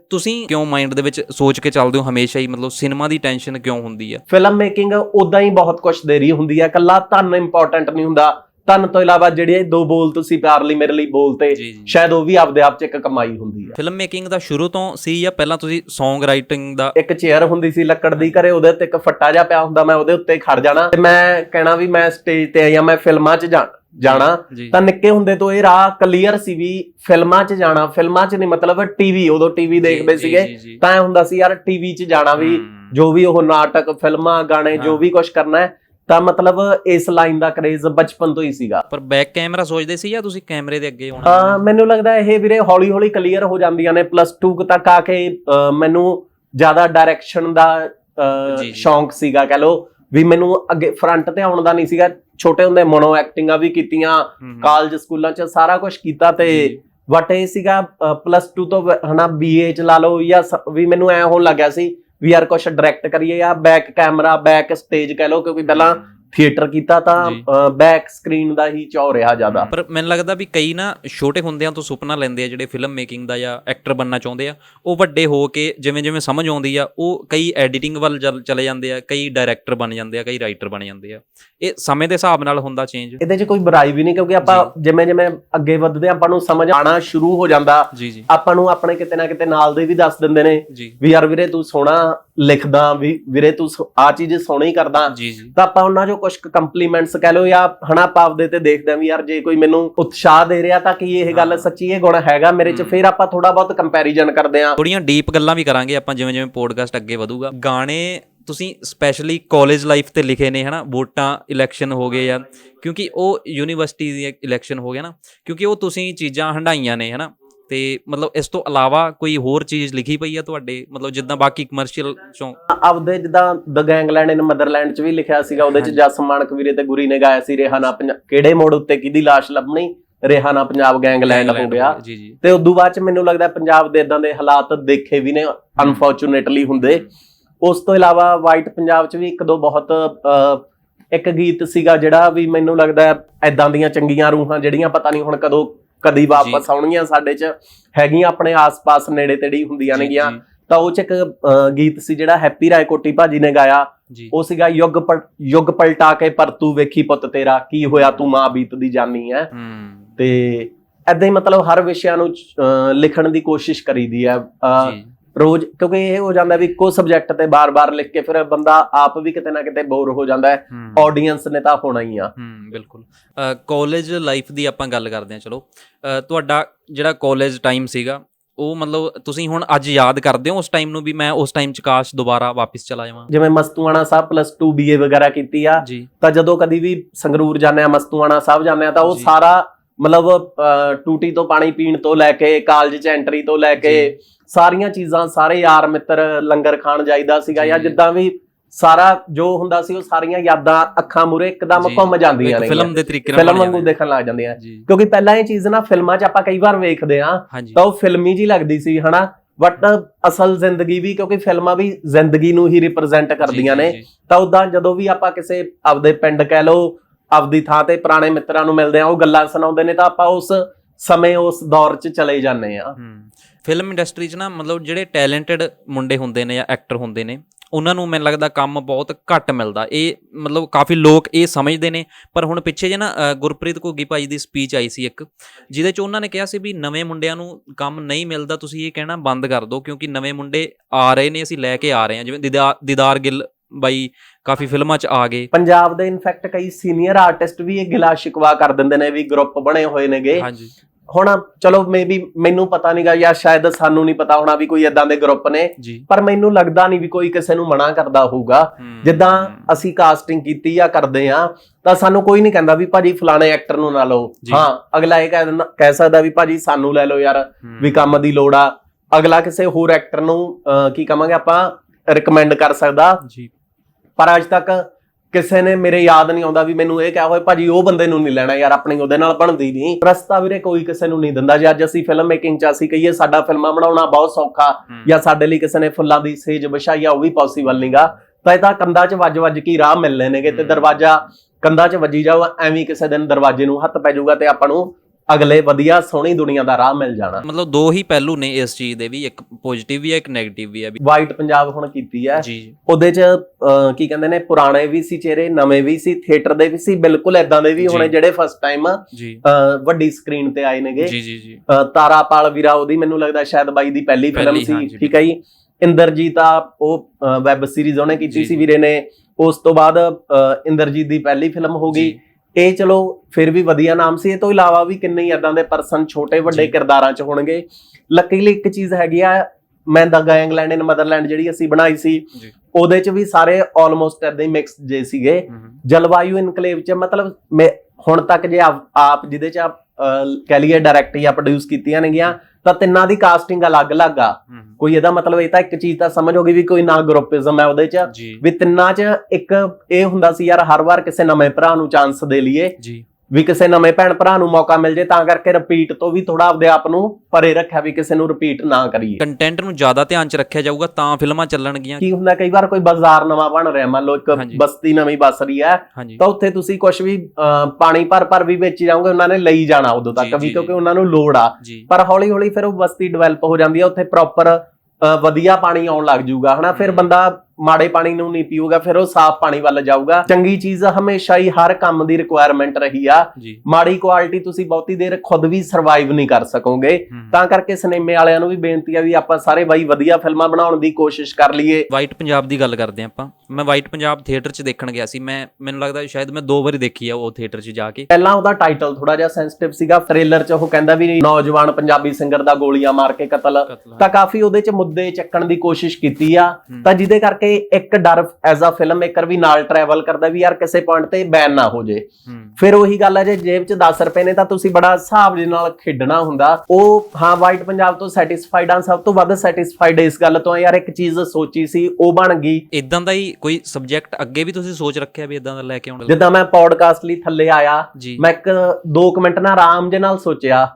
ਤੁਸੀਂ ਕਿਉਂ ਮਾਈਂਡ ਦੇ ਵਿੱਚ ਸੋਚ ਕੇ ਚੱਲਦੇ ਹੋ ਹਮੇਸ਼ਾ ਹੀ ਮਤਲਬ ਸਿਨੇਮਾ ਦੀ ਟੈਨਸ਼ਨ ਕਿਉਂ ਹੁੰਦੀ ਆ? ਫਿਲਮ ਮੇਕਿੰਗ ਉਦਾਂ ਹੀ ਬਹੁਤ ਕੁਝ ਦੇ ਰਹੀ ਹੁੰਦੀ ਹੈ ਕੱਲਾ ਧਨ ਇੰਪੋਰਟੈਂਟ ਨਹੀਂ ਹੁੰਦਾ। ਧਨ ਤੋਂ ਇਲਾਵਾ ਜਿਹੜੇ ਦੋ ਬੋਲ ਤੁਸੀਂ ਪਿਆਰ ਲਈ ਮੇਰੇ ਲਈ ਬੋਲਤੇ। ਸ਼ਾਇਦ ਉਹ ਵੀ ਆਪਦੇ ਆਪ ਚ ਇੱਕ ਕਮਾਈ ਹੁੰਦੀ ਹੈ ਫਿਲਮ ਮੇਕਿੰਗ ਦਾ ਸ਼ੁਰੂ ਤੋਂ ਸੀ ਜਾਂ ਪਹਿਲਾਂ ਤੁਸੀਂ Song ਰਾਈਟਿੰਗ ਦਾ ਇੱਕ ਚੇਅਰ ਹੁੰਦੀ ਸੀ ਲੱਕੜ ਦੀ ਘਰੇ ਉਹਦੇ ਉੱਤੇ ਇੱਕ ਫੱਟਾ ਜਿਹਾ ਪਿਆ ਹੁੰਦਾ ਮੈਂ ਉਹਦੇ ਉੱਤੇ ਖੜ ਜਾਣਾ ਤੇ ਮੈਂ ਕਹਿਣਾ ਵੀ ਮੈਂ ਸਟੇਜ ਤੇ ਜਾਂ ਮੈਂ ਫਿਲਮਾਂ 'ਚ ਜਾਣਾ ਜੀ ਤਾਂ ਨਿੱਕੇ ਹੁੰਦੇ ਤੋਂ ਇਹ ਰਾਹ ਕਲੀਅਰ ਸੀ ਵੀ ਫਿਲਮਾਂ 'ਚ ਜਾਣਾ ਫਿਲਮਾਂ 'ਚ ਨਹੀਂ ਮਤਲਬ ਟੀਵੀ ਉਦੋਂ ਟੀਵੀ ਦੇਖਦੇ ਸੀਗੇ। ਤਾਂ ਹੁੰਦਾ ਸੀ ਯਾਰ ਟੀਵੀ 'ਚ ਜਾਣਾ ਵੀ। ਜੋ ਵੀ ਉਹ ਨਾਟਕ ਫਿਲਮਾਂ ਗਾਣੇ ਜੋ। ਵੀ ਕੁਝ ਕਰਨਾ ਹੈ ਤਾਂ ਮਤਲਬ ਇਸ ਲਾਈਨ ਦਾ ਕਰੇਜ਼ ਬਚਪਨ ਤੋਂ ਹੀ ਸੀਗਾ ਪਰ ਬੈਕ ਕੈਮਰਾ ਸੋਚਦੇ ਸੀ ਜਾਂ ਤੁਸੀਂ ਕੈਮਰੇ ਦੇ ਅੱਗੇ ਹੋਣਾ ਅਹ ਮੈਨੂੰ ਲੱਗਦਾ ਇਹ ਵੀਰੇ ਹੌਲੀ ਹੌਲੀ ਕਲੀਅਰ ਹੋ ਜਾਂਦੀਆਂ ਨੇ ਪਲੱਸ 2 ਤੱਕ ਆ ਕੇ ਅਹ ਮੈਨੂੰ ਜ਼ਿਆਦਾ ਡਾਇਰੈਕਸ਼ਨ ਦਾ ਅਹ, ਜੀ, ਜੀ। ਸ਼ੌਂਕ ਸੀਗਾ ਕਹ ਲੋ ਵੀ ਮੈਨੂੰ ਅੱਗੇ ਫਰੰਟ ਤੇ ਆਉਣ ਦਾ ਨਹੀਂ ਸੀਗਾ ਛੋਟੇ ਹੁੰਦੇ ਮੋਨੋ ਐਕਟਿੰਗਾਂ ਵੀ ਕੀਤੀਆਂ ਹਮ। ਕਾਲਜ ਸਕੂਲਾਂ 'ਚ ਸਾਰਾ ਕੁਝ ਕੀਤਾ ਤੇ ਜੀ। ਬਟ ਇਹ ਸੀਗਾ ਪਲੱਸ 2 ਤੋਂ ਵ- ਹਨਾ ਬੀਏ ਚ ਲਾ ਲਓ ਜਾਂ ਸ- ਵੀ ਮੈਨੂੰ ਐ ਹੋਣ ਲੱਗਿਆ ਸੀ ਵੀ ਯਾਰ ਕੁਝ ਡਾਇਰੈਕਟ ਕਰੀਏ ਜਾਂ ਬੈਕ ਕੈਮਰਾ ਬੈਕ ਸਟੇਜ ਕਹਿ ਲਓ ਕਿਉਂਕਿ ਪਹਿਲਾਂ ਥੀਏਟਰ ਕੀਤਾ ਤਾਂ। ਬੈਕ ਸਕਰੀਨ ਦਾ ਹੀ ਚੌ ਰਿਹਾ ਜ਼ਿਆਦਾ। ਪਰ ਮੈਨੂੰ ਲੱਗਦਾ ਵੀ ਕਈ ਨਾ ਛੋਟੇ ਹੁੰਦਿਆਂ ਤੋਂ ਸੁਪਨਾ ਲੈਂਦੇ ਆ ਜਿਹੜੇ ਫਿਲਮ ਮੇਕਿੰਗ ਦਾ ਜਾਂ ਐਕਟਰ ਬਣਨਾ ਚਾਹੁੰਦੇ ਆ ਉਹ ਵੱਡੇ ਹੋ ਕੇ ਜਿਵੇਂ ਜਿਵੇਂ ਸਮਝ ਆਉਂਦੀ ਆ ਉਹ ਕਈ ਐਡੀਟਿੰਗ ਵੱਲ ਚਲੇ ਜਾਂਦੇ ਆ ਕਈ ਡਾਇਰੈਕਟਰ ਬਣ ਜਾਂਦੇ ਆ ਕਈ ਰਾਈਟਰ ਬਣ ਜਾਂਦੇ ਆ। ਇਹ ਸਮੇਂ ਦੇ ਹਿਸਾਬ ਨਾਲ ਹੁੰਦਾ ਚੇਂਜ ਇਹਦੇ 'ਚ ਕੋਈ ਬੁਰਾਈ ਵੀ ਨਹੀਂ ਕਿਉਂਕਿ ਆਪਾਂ ਜਿਵੇਂ ਜਿਵੇਂ ਅੱਗੇ ਵੱਧਦੇ ਆਪਾਂ ਨੂੰ ਸਮਝ ਆਣਾ ਸ਼ੁਰੂ ਹੋ ਜਾਂਦਾ। ਆਪਾਂ ਨੂੰ ਆਪਣੇ ਕਿਤੇ ਨਾ ਕਿਤੇ ਨਾਲ ਦੇ ਵੀ ਦੱਸ ਦਿੰਦੇ ਨੇ ਵੀ ਯਾਰ ਵੀਰੇ ਤੂੰ ਸੋਹਣਾ ਲਿਖਦਾ ਵੀ ਵੀਰੇ ਤੂੰ ਆ ਚੀਜ਼ ਸੋਹਣੀ ਕਰਦਾ। ਤਾਂ ਆਪਾਂ ਉਹਨਾਂ ਚੋਂ ਕੁਝ ਕੰਪਲੀਮੈਂਟਸ ਕਹਿ ਲਓ ਜਾਂ ਹਨਾ ਆਪਾਂ ਆਪਦੇ ਤੇ ਦੇਖਦੇ ਵੀ ਯਾਰ ਜੇ ਕੋਈ ਮੈਨੂੰ ਉਤਸ਼ਾਹ ਦੇ ਰਿਹਾ ਤਾਂ ਕੀ ਇਹ ਗੱਲ। ਸੱਚੀ ਇਹ ਗੁਣ ਹੈਗਾ ਮੇਰੇ 'ਚ? ਫਿਰ ਆਪਾਂ ਥੋੜਾ ਬਹੁਤ ਕੰਪੈਰੀਜ਼ਨ ਕਰਦੇ ਹਾਂ। ਥੋੜੀਆਂ ਡੀਪ ਗੱਲਾਂ ਵੀ ਕਰਾਂਗੇ ਆਪਾਂ ਜਿਵੇਂ ਜਿਵੇਂ ਪੋਡਕਾਸਟ ਅੱਗੇ ਵਧੂਗਾ। ਗਾਣੇ ਤੁਸੀਂ ਸਪੈਸ਼ਲੀ ਕਾਲਜ ਲਾਈਫ ਤੇ ਲਿਖੇ ਨੇ ਹਨਾ ਵੋਟਾਂ ਇਲੈਕਸ਼ਨ ਹੋ ਗਏ ਆ ਕਿਉਂਕਿ ਉਹ ਯੂਨੀਵਰਸਿਟੀ ਦੀ ਇਲੈਕਸ਼ਨ ਹੋ ਗਿਆ ਨਾ ਕਿਉਂਕਿ ਉਹ ਤੁਸੀਂ ਚੀਜ਼ਾਂ ਹੰਡਾਈਆਂ ਨੇ ਹਨਾ। ਤੇ ਮਤਲਬ ਇਸ ਤੋਂ ਇਲਾਵਾ ਕੋਈ ਹੋਰ ਚੀਜ਼ ਲਿਖੀ ਪਈ ਆ ਤੁਹਾਡੇ? ਮਤਲਬ ਜਿੱਦਾਂ ਬਾਕੀ ਕਮਰਸ਼ੀਅਲ ਚੋਂ? ਆਪਦੇ ਜਿੱਦਾਂ ਦ ਗੈਂਗਲੈਂਡ ਇਨ ਮਦਰਲੈਂਡ 'ਚ ਵੀ ਲਿਖਿਆ ਸੀਗਾ ਉਹਦੇ 'ਚ। ਜਸ ਮਾਨਕ ਵੀਰੇ ਤੇ ਗੁਰੀ ਨੇ ਗਾਇਆ ਸੀ ਰੇਹਾਨਾ ਕਿਹੜੇ ਮੋੜ ਉੱਤੇ ਕਿਹਦੀ ਲਾਸ਼ ਲੱਭਣੀ? ਰੇਹਾਨਾ ਪੰਜਾਬ ਗੈਂਗਲੈਂਡ ਹੋ ਗਿਆ। ਤੇ ਉਦੋਂ ਬਾਅਦ ਚ ਮੈਨੂੰ ਲੱਗਦਾ ਪੰਜਾਬ ਦੇ ਇਦਾਂ ਦੇ ਹਾਲਾਤ ਦੇਖੇ ਵੀ ਨੇ ਅਨਫੋਰਚੂਨੇਟਲੀ ਹੁੰਦੇ। ਉਸ ਤੋਂ ਇਲਾਵਾ ਵਾਈਟ ਪੰਜਾਬ ਚ ਵੀ ਇੱਕ ਦੋ ਬਹੁਤ ਇੱਕ ਗੀਤ ਸੀਗਾ ਜਿਹੜਾ ਵੀ ਮੈਨੂੰ ਲੱਗਦਾ ਐਦਾਂ ਦੀਆਂ ਚੰਗੀਆਂ ਰੂਹਾਂ ਜਿਹੜੀਆਂ ਪਤਾ ਨਹੀਂ ਹੁਣ ਕਦੋਂ ਕਦੀ ਵਾਪਸ ਆਉਣਗੀਆਂ ਸਾਡੇ ਚ ਹੈਗੀਆਂ ਆਪਣੇ ਆਸ-ਪਾਸ ਨੇੜੇ ਤੇੜੇ ਹੀ ਹੁੰਦੀਆਂ ਨੇਗੀਆਂ। ਤਾਂ ਉਹ ਚ ਇੱਕ ਗੀਤ ਸੀ ਜਿਹੜਾ ਹੈਪੀ ਰਾਏ ਕੋਟੀ ਭਾਜੀ ਨੇ ਗਾਇਆ। ਉਹ ਸੀਗਾ ਯੁੱਗ ਯੁੱਗ ਪਲਟਾ ਕੇ ਪਰ ਤੂੰ ਵੇਖੀ ਪੁੱਤ ਤੇਰਾ ਕੀ ਹੋਇਆ ਤੂੰ ਮਾਂ ਬੀਤਦੀ ਜਾਨੀ ਹੈ ਹੂੰ। ਤੇ ਐਦਾਂ ਹੀ ਮਤਲਬ ਹਰ ਵਿਸ਼ਿਆਂ ਨੂੰ ਲਿਖਣ ਦੀ ਕੋਸ਼ਿਸ਼ ਕਰੀਦੀ ਜੀ। ਰੋਜ਼ ਕਿਉਂਕਿ ਇਹ ਹੋ ਜਾਂਦਾ ਵੀ ਇੱਕੋ ਸਬਜੈਕਟ ਤੇ ਬਾਰ-ਬਾਰ ਲਿਖ ਕੇ ਫਿਰ ਬੰਦਾ ਆਪ ਵੀ ਕਿਤੇ ਨਾ ਕਿਤੇ ਬੋਰ ਹੋ ਜਾਂਦਾ ਹੈ। ਆਡੀਅנס ਨੇ ਤਾਂ ਹੋਣਾ ਹੀ ਆ। ਹੂੰ ਬਿਲਕੁਲ। ਕਾਲਜ ਲਾਈਫ ਦੀ ਆਪਾਂ ਗੱਲ ਕਰਦੇ ਹਾਂ ਚਲੋ। ਤੁਹਾਡਾ ਜਿਹੜਾ ਕਾਲਜ ਟਾਈਮ ਸੀਗਾ ਉਹ ਮਤਲਬ ਤੁਸੀਂ ਹੁਣ ਅੱਜ ਯਾਦ ਕਰਦੇ ਹੋ ਉਸ ਟਾਈਮ ਨੂੰ ਵੀ ਮੈਂ ਉਸ ਟਾਈਮ ਚ ਕਾਸ਼ ਦੁਬਾਰਾ ਵਾਪਸ ਚਲਾ ਜਾਵਾਂ? ਜਿਵੇਂ ਮਸਤੂਆਣਾ ਸਾਹਿਬ ਪਲੱਸ 2 ਬੀਏ ਵਗੈਰਾ ਕੀਤੀ ਆ ਤਾਂ ਜਦੋਂ ਕਦੀ ਵੀ ਸੰਗਰੂਰ ਜਾਂਦੇ ਆ ਮਸਤੂਆਣਾ ਸਾਹਿਬ ਜਾਂਦੇ ਆ ਤਾਂ ਉਹ। ਸਾਰਾ ਮਤਲਬ ਟੂਟੀ ਤੋਂ ਪਾਣੀ ਪੀਣ ਤੋਂ ਲੈ ਕੇ ਕਾਲਜ 'ਚ ਐਂਟਰੀ ਤੋਂ ਲੈ ਕੇ ਸਾਰੀਆਂ ਚੀਜ਼ਾਂ ਸਾਰੇ ਯਾਰ ਮਿੱਤਰ ਲੰਗਰ ਖਾਣ ਜਾਈਦਾ ਸੀਗਾ ਜਾਂ। ਜਿੱਦਾਂ ਵੀ ਸਾਰਾ ਜੋ ਹੁੰਦਾ ਸੀ ਉਹ ਸਾਰੀਆਂ ਯਾਦਾਂ ਅੱਖਾਂ ਮੂਰੇ ਇੱਕਦਮ। ਘੁੰਮ ਜਾਂਦੀਆਂ ਨੇ ਫਿਲਮ ਦੇ ਤਰੀਕੇ ਨਾਲ ਫਿਲਮ ਵਾਂਗੂ ਦੇਖਣ ਲੱਗ ਜਾਂਦੀਆਂ। ਕਿਉਂਕਿ ਪਹਿਲਾਂ ਇਹ ਚੀਜ਼ ਨਾ ਫਿਲਮਾਂ 'ਚ ਆਪਾਂ ਕਈ ਵਾਰ ਵੇਖਦੇ ਆ ਤਾਂ ਉਹ ਫਿਲਮੀ ਜੀ ਲੱਗਦੀ ਸੀ ਹਨਾ? ਬਟ ਅਸਲ ਜ਼ਿੰਦਗੀ ਵੀ ਕਿਉਂਕਿ ਫਿਲਮਾਂ ਵੀ ਜ਼ਿੰਦਗੀ ਨੂੰ ਹੀ ਰਿਪਰੈਜ਼ੈਂਟ ਕਰਦੀਆਂ ਨੇ। ਤਾਂ ਉਦਾਂ ਜਦੋਂ ਵੀ ਆਪਾਂ ਕਿਸੇ ਆਪਦੇ ਪਿੰਡ ਕਹਿ ਲਓ ਆਪਦੀ ਥਾਂ ਤੇ ਪੁਰਾਣੇ ਮਿੱਤਰਾਂ ਨੂੰ ਮਿਲਦੇ ਆ ਉਹ ਗੱਲਾਂ ਸੁਣਾਉਂਦੇ ਨੇ ਤਾਂ ਆਪਾਂ ਉਸ ਸਮੇਂ ਉਸ ਦੌਰ 'ਚ ਚਲੇ ਜਾਂਦੇ ਆ ਹੂੰ। ਫਿਲਮ ਇੰਡਸਟਰੀ 'ਚ ਨਾ ਮਤਲਬ ਜਿਹੜੇ ਟੈਲੈਂਟਡ ਮੁੰਡੇ ਹੁੰਦੇ ਨੇ ਜਾਂ ਐਕਟਰ ਹੁੰਦੇ ਨੇ ਉਹਨਾਂ ਨੂੰ ਮੈਨੂੰ ਲੱਗਦਾ ਕੰਮ ਬਹੁਤ ਘੱਟ ਮਿਲਦਾ। ਇਹ ਮਤਲਬ ਕਾਫੀ ਲੋਕ ਇਹ ਸਮਝਦੇ ਨੇ ਪਰ ਹੁਣ ਪਿੱਛੇ ਜੇ ਨਾ ਅ, ਗੁਰਪ੍ਰੀਤ ਘੁੱਗੀ ਭਾਈ ਦੀ ਸਪੀਚ ਆਈ ਸੀ ਇੱਕ ਜਿਹਦੇ 'ਚ ਉਹਨਾਂ ਨੇ ਕਿਹਾ ਸੀ ਵੀ ਨਵੇਂ ਮੁੰਡਿਆਂ ਨੂੰ ਕੰਮ ਨਹੀਂ ਮਿਲਦਾ ਤੁਸੀਂ ਇਹ ਕਹਿਣਾ ਬੰਦ ਕਰ ਦਿਓ ਕਿਉਂਕਿ ਨਵੇਂ ਮੁੰਡੇ ਆ ਰਹੇ ਨੇ ਅਸੀਂ ਲੈ ਕੇ ਆ ਰਹੇ ਹਾਂ। ਜਿਵੇਂ ਦਿਦਾ- ਦੀਦਾਰ ਗਿੱਲ ਬਾਈ ਕਾਫੀ ਫਿਲਮਾਂ 'ਚ ਆ ਗਏ। ਪੰਜਾਬ ਦੇ ਇਨਫੈਕਟ ਕਈ ਸੀਨੀਅਰ ਆਰਟਿਸਟ ਵੀ ਇਹ ਗਿਲਾ ਸ਼ਿਕਵਾ ਕਰ ਦਿੰਦੇ ਨੇ ਵੀ ਗਰੁੱਪ ਬਣੇ ਹੋਏ ਨੇਗੇ। ਹਾਂਜੀ। ਹੁਣ ਚਲੋ ਮੇਬੀ ਮੈਨੂੰ ਪਤਾ ਨਹੀਂਗਾ ਜਾਂ ਸ਼ਾਇਦ ਸਾਨੂੰ ਨਹੀਂ ਪਤਾ ਹੋਣਾ ਵੀ ਕੋਈ ਇਦਾਂ ਦੇ ਗਰੁੱਪ ਨੇ ਪਰ ਮੈਨੂੰ ਲੱਗਦਾ ਨਹੀਂ ਵੀ ਕੋਈ ਕਿਸੇ ਨੂੰ ਮਨਾ ਕਰਦਾ ਹੋਊਗਾ। ਜਿੱਦਾਂ ਅਸੀਂ ਕਾਸਟਿੰਗ ਕੀਤੀ ਜਾਂ ਕਰਦੇ ਆ ਤਾਂ ਸਾਨੂੰ ਕੋਈ ਨਹੀਂ ਕਹਿੰਦਾ ਵੀ ਭਾਜੀ ਫਲਾਣੇ ਐਕਟਰ ਨੂੰ ਨਾ ਲਓ। ਹਾਂ ਅਗਲਾ ਇਹ ਕਹਿ ਸਕਦਾ ਵੀ ਭਾਜੀ ਸਾਨੂੰ ਲੈ ਲਓ ਯਾਰ ਵੀ ਕੰਮ ਦੀ ਲੋੜ ਆ। ਅਗਲਾ ਕਿਸੇ ਹੋਰ ਐਕਟਰ ਨੂੰ ਕੀ ਕਵਾਂਗੇ ਆਪਾਂ ਰეკਮੈਂਡ ਕਰ ਸਕਦਾ। ਜੀ। ਪਰ ਅੱਜ ਤੱਕ ਕਿਸੇ ਨੇ ਮੇਰੇ ਯਾਦ ਨਹੀਂ ਆਉਂਦਾ ਵੀ ਮੈਨੂੰ ਇਹ ਕਿਹਾ ਹੋਇਆ ਭਾਜੀ ਉਹ ਬੰਦੇ ਨੂੰ ਨਹੀਂ ਲੈਣਾ ਯਾਰ ਆਪਣੀ ਉਹਦੇ ਨਾਲ ਬਣਦੀ ਨਹੀਂ। ਰਸਤਾ ਵੀਰੇ ਕੋਈ ਕਿਸੇ ਨੂੰ ਨਹੀਂ ਦਿੰਦਾ। ਜੇ ਅੱਜ ਅਸੀਂ ਫਿਲਮ ਮੇਕਿੰਗ ਚ ਅਸੀਂ ਕਹੀਏ ਸਾਡਾ ਫਿਲਮਾਂ ਬਣਾਉਣਾ ਬਹੁਤ ਸੌਖਾ ਜਾਂ ਸਾਡੇ ਲਈ ਕਿਸੇ ਨੇ ਫੁੱਲਾਂ ਦੀ ਸੇਜ ਵਿਛਾਈ ਆ ਉਹ ਵੀ ਪੋਸੀਬਲ ਨਹੀਂਗਾ ਤਾਂ ਇਹ ਤਾਂ ਕੰਧਾਂ 'ਚ ਵੱਜ-ਵੱਜ ਕੇ ਰਾਹ ਮਿਲਨੇ ਨੇਗੇ ਤੇ। ਦਰਵਾਜ਼ਾ ਕੰਧਾਂ 'ਚ ਵੱਜੀ ਜਾਊ ਐਵੇਂ ਕਿਸੇ ਦਿਨ ਦਰਵਾਜ਼ੇ ਨੂੰ ਹੱਥ ਪੈ ਜਾਊਗਾ ਤੇ ਆਪਾਂ ਨੂੰ ਅਗਲੇ ਵਧੀਆ ਸੋਹਣੀ ਦੁਨੀਆ ਦਾ ਰਾਹ ਮਿਲ ਜਾਣਾ। ਮਤਲਬ ਦੋ ਹੀ ਪਹਿਲੂ ਨੇ ਇਸ ਚੀਜ਼ ਦੇ ਵੀ ਇੱਕ ਪੋਜ਼ਿਟਿਵ ਵੀ ਹੈ ਇੱਕ 네ਗੇਟਿਵ ਵੀ ਹੈ ਵੀ। ਵਾਈਟ ਪੰਜਾਬ ਹੁਣ ਕੀਤੀ ਹੈ। ਜੀ ਉਹਦੇ 'ਚ ਅਹ, ਕੀ ਕਹਿੰਦੇ ਨੇ ਪੁਰਾਣੇ ਵੀ ਸੀ ਚਿਹਰੇ ਨਵੇਂ ਵੀ ਸੀ ਥੀਏਟਰ ਦੇ ਵੀ ਸੀ ਬਿਲਕੁਲ ਇਦਾਂ ਦੇ ਵੀ ਜੀ। ਹੋਣੇ ਜਿਹੜੇ ਫਸਟ ਟਾਈਮ ਜੀ। ਵੱਡੀ ਸਕਰੀਨ ਤੇ ਆਏ ਨੇਗੇ। ਜੀ ਜੀ ਜੀ। ਅ, ਤਾਰਾਪਾਲ ਵੀਰਾ ਉਹਦੀ ਮੈਨੂੰ ਲੱਗਦਾ ਸ਼ਾਇਦ ਬਾਈ ਦੀ ਪਹਿਲੀ ਫਿਲਮ ਪਹਿਲੀ, ਸੀ ਹਾਂਜੀ, ਠੀਕ ਹੈ ਜੀ। ਇੰਦਰਜੀਤ ਆ ਉਹ ਵੈਬ ਸੀਰੀਜ਼ ਉਹਨੇ ਕੀਤੀ ਜੀ। ਸੀ ਵੀਰੇ ਨੇ। ਉਸ ਤੋਂ ਬਾਅਦ ਅ, ਇੰਦਰਜੀਤ ਦੀ ਪਹਿਲੀ ਫਿਲਮ ਹੋ ਗਈ। ਜੀ, ਇਹ ਚਲੋ ਫਿਰ ਵੀ ਵਧੀਆ ਨਾਮ ਸੀ ਇਹ ਤੋਂ ਇਲਾਵਾ ਵੀ ਕਿੰਨੇ ਹੀ ਇਦਾਂ ਦੇ ਪਰਸਨ ਛੋਟੇ ਵੱਡੇ। ਕਿਰਦਾਰਾਂ 'ਚ ਹੋਣਗੇ ਲੱਕੀਲੀ ਇੱਕ ਚੀਜ਼ ਹੈਗੀ ਆ ਮੈਂ ਦਾ ਗੈਂਗਲੈਂਡ ਇਨ ਮਦਰਲੈਂਡ ਜਿਹੜੀ ਅਸੀਂ ਬਣਾਈ ਸੀ ਜੀ। ਉਹਦੇ 'ਚ ਵੀ ਸਾਰੇ ਆਲਮੋਸਟ ਇਦਾਂ ਹੀ ਮਿਕਸ ਜੇ ਸੀਗੇ ਜਲਵਾਯੂ ਇਨਕਲੇਵ 'ਚ ਮਤਲਬ ਮੈਂ ਹੁਣ ਤੱਕ ਜੇ ਆਪ ਜਿਹਦੇ 'ਚ ਕਹਿ ਲਈਏ ਡਾਇਰੈਕਟ ਜਾਂ ਪ੍ਰੋਡਿਊਸ ਕੀਤੀਆਂ ਨੇਗੀਆਂ ਤਾਂ ਤਿੰਨਾਂ ਦੀ ਕਾਸਟਿੰਗ ਅਲੱਗ-ਅਲੱਗ ਆ। ਕੋਈ ਇਹਦਾ ਮਤਲਬ ਇਹ ਤਾਂ ਇੱਕ ਚੀਜ਼ ਤਾਂ ਸਮਝ ਹੋ ਗਈ ਵੀ ਕੋਈ ਨਾ ਗਰੁੱਪਿਜ਼ਮ ਹੈ ਉਹਦੇ 'ਚ ਵੀ ਤਿੰਨਾਂ 'ਚ ਇੱਕ ਇਹ ਹੁੰਦਾ ਸੀ ਯਾਰ ਹਰ ਵਾਰ ਕਿਸੇ ਨਵੇਂ ਭਰਾ ਨੂੰ ਚਾਂਸ ਦੇ ਲਈਏ। ਜੀ। ਵੀ ਕਿਸੇ ਨਵੇਂ ਭੈਣ ਭਰਾ ਨੂੰ ਮੌਕਾ ਮਿਲ ਜੇ ਤਾਂ ਕਰਕੇ ਰਿਪੀਟ ਤੋਂ ਵੀ ਥੋੜਾ ਆਪਦੇ ਆਪ ਨੂੰ ਪਰੇ ਰੱਖਿਆ ਵੀ ਕਿਸੇ ਨੂੰ ਰਿਪੀਟ ਨਾ ਕਰੀਏ ਕੰਟੈਂਟ ਨੂੰ ਜ਼ਿਆਦਾ ਧਿਆਨ 'ਚ ਰੱਖਿਆ ਜਾਊਗਾ ਤਾਂ ਫਿਲਮਾਂ ਚੱਲਣਗੀਆਂ ਕੀ ਹੁੰਦਾ ਕਈ ਵਾਰ ਕੋਈ ਬਾਜ਼ਾਰ ਨਵਾਂ ਬਣ ਰਿਹਾ ਮੰਨ ਲਓ ਇੱਕ। ਬਸਤੀ ਨਵੀਂ ਬਸ ਰਹੀ ਹੈ ਤਾਂ ਉੱਥੇ ਤੁਸੀਂ ਕੁਝ ਵੀ ਪਾਣੀ ਭਰ ਭਰ ਵੀ ਵੇਚੀ ਜਾਓਗੇ ਉਹਨਾਂ ਨੇ ਲਈ ਜਾਣਾ ਉਦੋਂ ਤੱਕ ਵੀ ਕਿਉਂਕਿ। ਉਹਨਾਂ ਨੂੰ ਲੋੜ ਆ ਪਰ ਹੌਲੀ ਹੌਲੀ ਫਿਰ ਉਹ ਬਸਤੀ ਡਿਵੈਲਪ ਹੋ ਜਾਂਦੀ ਹੈ ਉੱਥੇ ਪ੍ਰੋਪਰ ਵਧੀਆ ਪਾਣੀ ਆਉਣ ਲੱਗ ਜਾਊਗਾ ਹਨਾ ਫਿਰ। ਬੰਦਾ ਮਾੜੇ ਪਾਣੀ ਨੂੰ ਨਹੀਂ ਪੀਊਗਾ ਫਿਰ ਉਹ ਸਾਫ਼ ਪਾਣੀ ਵੱਲ ਜਾਊਗਾ। ਚੰਗੀ ਚੀਜ਼ ਹਮੇਸ਼ਾ ਹੀ ਹਰ ਕੰਮ ਦੀ ਰਿਕੁਆਇਰਮੈਂਟ ਰਹੀ ਆ। ਮਾੜੀ ਕੁਆਲਿਟੀ ਤੁਸੀਂ ਬਹੁਤੀ ਦੇਰ ਖੁਦ ਵੀ ਸਰਵਾਈਵ ਨਹੀਂ ਕਰ ਸਕੋਗੇ। ਤਾਂ ਕਰਕੇ ਸਿਨੇਮੇ ਵਾਲਿਆਂ ਨੂੰ ਵੀ ਬੇਨਤੀ ਆ ਵੀ ਆਪਾਂ ਸਾਰੇ ਬਾਈ ਵਧੀਆ ਫਿਲਮਾਂ ਬਣਾਉਣ ਦੀ ਕੋਸ਼ਿਸ਼ ਕਰ ਲਈਏ। ਵਾਈਟ ਪੰਜਾਬ ਦੀ ਗੱਲ ਕਰਦੇ ਆਪਾਂ। ਮੈਂ ਵਾਈਟ ਪੰਜਾਬ ਥੀਏਟਰ 'ਚ ਦੇਖਣ ਗਿਆ ਸੀ। ਮੈਂ ਮੈਨੂੰ ਲੱਗਦਾ ਸ਼ਾਇਦ ਮੈਂ ਦੋ ਵਾਰੀ ਦੇਖੀ ਆ ਉਹ ਥੀਏਟਰ 'ਚ ਜਾ ਕੇ। ਪਹਿਲਾਂ ਉਹਦਾ ਟਾਈਟਲ ਥੋੜਾ ਜਿਹਾ ਸੈਂਸਿਟਿਵ ਸੀਗਾ। ਟ੍ਰੇਲਰ 'ਚ ਉਹ ਕਹਿੰਦਾ ਵੀ ਨੌਜਵਾਨ ਪੰਜਾਬੀ ਸਿੰਗਰ ਦਾ ਗੋਲੀਆਂ ਮਾਰ ਕੇ ਕਤਲ। ਤਾਂ ਕਾਫੀ ਉਹਦੇ 'ਚ ਮੁੱਦੇ ਚੱਕਣ ਦੀ ਕੋਸ਼ਿਸ਼ ਕੀਤੀ ਆ। ਤਾਂ ਜਿਹਦੇ ਕਰਕੇ ਇੱਕ ਡਰ ਐਜ਼ ਅ ਫਿਲਮ ਮੇਕਰ ਵੀ ਨਾਲ ਟਰੈਵਲ ਕਰਦਾ ਵੀ ਯਾਰ ਕਿਸੇ ਪੁਆਇੰਟ ਤੇ ਬੈਨ ਨਾ ਹੋ ਜੇ। ਫਿਰ ਉਹੀ ਗੱਲ ਹੈ ਜੇ ਜੇਬ 'ਚ 10 ਰੁਪਏ ਨੇ ਤਾਂ ਤੁਸੀਂ ਬੜਾ ਹਿਸਾਬ ਦੇ ਨਾਲ ਖੇਡਣਾ ਹੁੰਦਾ। ਉਹ ਹਾਂ ਵਾਈਟ ਪੰਜਾਬ ਤੋਂ ਸੈਟੀਸਫਾਈਡ ਆ ਸਭ ਤੋਂ ਵੱਧ ਸੈਟੀਸਫਾਈਡ ਇਸ ਗੱਲ ਤੋਂ। ਯਾਰ ਇੱਕ ਚੀਜ਼ ਸੋਚੀ ਸੀ ਉਹ ਬਣ ਗਈ। ਇਦਾਂ ਦਾ ਹੀ ਕੋਈ ਸਬਜੈਕਟ ਅੱਗੇ ਵੀ ਤੁਸੀਂ ਸੋਚ ਰੱਖਿਆ ਵੀ ਇਦਾਂ ਦਾ ਲੈ ਕੇ ਆਉਣ ਜਿੱਦਾਂ ਮੈਂ ਪੌਡਕਾਸਟ ਲਈ ਥੱਲੇ ਆਇਆ ਮੈਂ ਇੱਕ ਦੋ ਕੁ ਮਿੰਟ ਨਾ ਆਰਾਮ ਜੇ ਨਾਲ ਸੋਚਿਆ।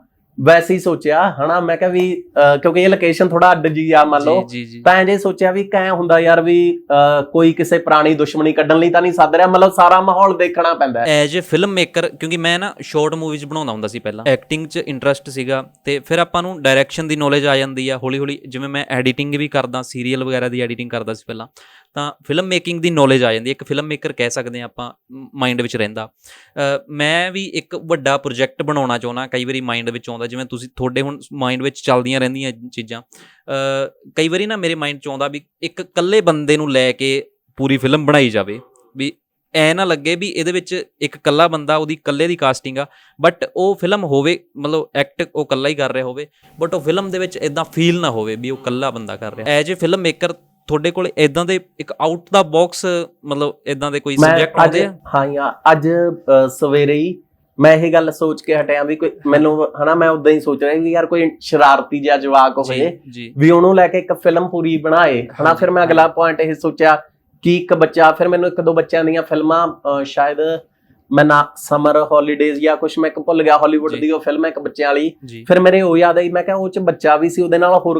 ਵੈਸੇ ਹੀ ਸੋਚਿਆ ਹਨਾ? ਮੈਂ ਕਿਹਾ ਵੀ ਅਹ, ਕਿਉਂਕਿ ਇਹ ਲੋਕੇਸ਼ਨ ਥੋੜਾ ਅੱਡ ਜੀ ਆ ਮੰਨ ਲਓ। ਜੀ ਜੀ। ਤਾਂ ਇਹ ਜੇ ਸੋਚਿਆ ਵੀ ਕੈ ਹੁੰਦਾ ਯਾਰ ਵੀ ਅਹ, ਕੋਈ ਕਿਸੇ ਪੁਰਾਣੀ ਦੁਸ਼ਮਣੀ ਕੱਢਣ ਲਈ ਤਾਂ ਨਹੀਂ ਸੱਦ ਰਿਹਾ। ਮਤਲਬ ਸਾਰਾ ਮਾਹੌਲ ਦੇਖਣਾ ਪੈਂਦਾ ਹੈ। ਐਜ ਅ ਫਿਲਮ ਮੇਕਰ ਕਿਉਂਕਿ ਮੈਂ ਨਾ ਸ਼ਾਰਟ ਮੂਵੀਜ਼ ਬਣਾਉਂਦਾ ਹੁੰਦਾ ਸੀ ਪਹਿਲਾਂ। ਐਕਟਿੰਗ 'ਚ ਇੰਟਰਸਟ ਸੀਗਾ ਤੇ ਫਿਰ ਆਪਾਂ ਨੂੰ ਡਾਇਰੈਕਸ਼ਨ ਦੀ ਨੌਲੇਜ ਆ ਜਾਂਦੀ ਆ ਹੌਲੀ ਹੌਲੀ ਜਿਵੇਂ ਮੈਂ ਐਡੀਟਿੰਗ ਵੀ ਕਰਦਾ ਸੀਰੀਅਲ ਵਗੈਰਾ ਦੀ ਐਡੀਟਿੰਗ ਕਰਦਾ ਸੀ ਪਹਿਲਾਂ ਤਾਂ ਫਿਲਮ ਮੇਕਿੰਗ ਦੀ ਨੌਲੇਜ ਆ ਜਾਂਦੀ ਹੈ। ਇੱਕ ਫਿਲਮ ਮੇਕਰ ਕਹਿ ਸਕਦੇ ਆ ਆਪਾਂ ਮਾਈਂਡ ਵਿੱਚ ਰਹਿੰਦਾ। ਅ, ਮੈਂ ਵੀ ਇੱਕ ਵੱਡਾ ਪ੍ਰੋਜੈਕਟ ਬਣਾਉਣਾ ਚਾਹੁੰਦਾ ਕਈ ਵਾਰੀ ਮਾਈਂਡ ਵਿੱਚ ਆਉਂਦਾ ਜਿਵੇਂ ਤੁਸੀਂ ਤੁਹਾਡੇ ਹੁਣ ਮਾਈਂਡ ਵਿੱਚ ਚੱਲਦੀਆਂ ਰਹਿੰਦੀਆਂ ਚੀਜ਼ਾਂ ਕਈ ਵਾਰੀ ਨਾ ਮੇਰੇ ਮਾਈਂਡ 'ਚ ਆਉਂਦਾ ਵੀ ਇੱਕ ਇਕੱਲੇ ਬੰਦੇ ਨੂੰ ਲੈ ਕੇ ਪੂਰੀ ਫਿਲਮ ਬਣਾਈ ਜਾਵੇ ਵੀ ਐ ਨਾ ਲੱਗੇ ਵੀ ਇਹਦੇ ਵਿੱਚ ਇੱਕ ਕੱਲਾ ਬੰਦਾ ਉਹਦੀ ਕੱਲੇ ਦੀ ਕਾਸਟਿੰਗ ਆ ਬਟ ਉਹ ਫਿਲਮ ਹੋਵੇ ਮਤਲਬ ਐਕਟ ਉਹ ਕੱਲਾ ਹੀ ਕਰ ਰਿਹਾ ਹੋਵੇ ਬਟ ਉਹ ਫਿਲਮ ਦੇ ਵਿੱਚ ਇਦਾਂ ਫੀਲ ਨਾ ਹੋਵੇ ਵੀ ਉਹ ਕੱਲਾ ਬੰਦਾ ਕਰ ਰਿਹਾ। ਐਜ ਅ ਫਿਲਮ ਮੇਕਰ ਤੁਹਾਡੇ ਕੋਲ ਇਦਾਂ ਦੇ ਇੱਕ ਆਊਟ ਦਾ ਬਾਕਸ ਮਤਲਬ ਇਦਾਂ ਦੇ ਕੋਈ ਸਬਜੈਕਟ ਆਉਂਦੇ ਆ? ਹਾਂ ਅੱਜ ਸਵੇਰੇ ਹੀ ਮੈਂ ਇਹ ਗੱਲ ਸੋਚ ਕੇ ਹਟਿਆ ਵੀ ਕੋਈ ਮੈਨੂੰ ਹਨਾ ਮੈਂ ਉਦਾਂ ਹੀ ਸੋਚ ਰਿਹਾ ਵੀ ਯਾਰ ਕੋਈ ਸ਼ਰਾਰਤੀ ਜਿਹਾ ਜਵਾਕ ਹੋਵੇ ਵੀ ਉਹਨੂੰ ਲੈ ਕੇ ਇੱਕ ਫਿਲਮ ਪੂਰੀ ਬਣਾਏ। ਹਨਾ ਫਿਰ ਮੈਂ ਅਗਲਾ ਪੁਆਇੰਟ ਇਹ ਸੋਚਿਆ ਕਿ ਇੱਕ ਬੱਚਾ ਫਿਰ ਮੈਨੂੰ ਇੱਕ ਦੋ ਬੱਚਿਆਂ ਦੀਆਂ ਫਿਲਮਾਂ ਸ਼ਾਇਦ ਮੈਂ ਨਾ ਸਮਰ ਹੌਲੀਡੇਜ਼ ਜਾਂ ਕੁਝ ਮੈਂ ਇੱਕ ਭੁੱਲ ਗਿਆ ਹਾਲੀਵੁੱਡ। ਦੀ ਉਹ ਫਿਲਮ ਹੈ ਇੱਕ ਬੱਚਿਆਂ ਵਾਲੀ। ਫਿਰ ਮੇਰੇ ਉਹ ਯਾਦ ਆਈ ਮੈਂ ਕਿਹਾ ਉਹ ਚ ਬੱਚਾ ਵੀ ਸੀ ਉਹਦੇ ਨਾਲ ਹੋਰ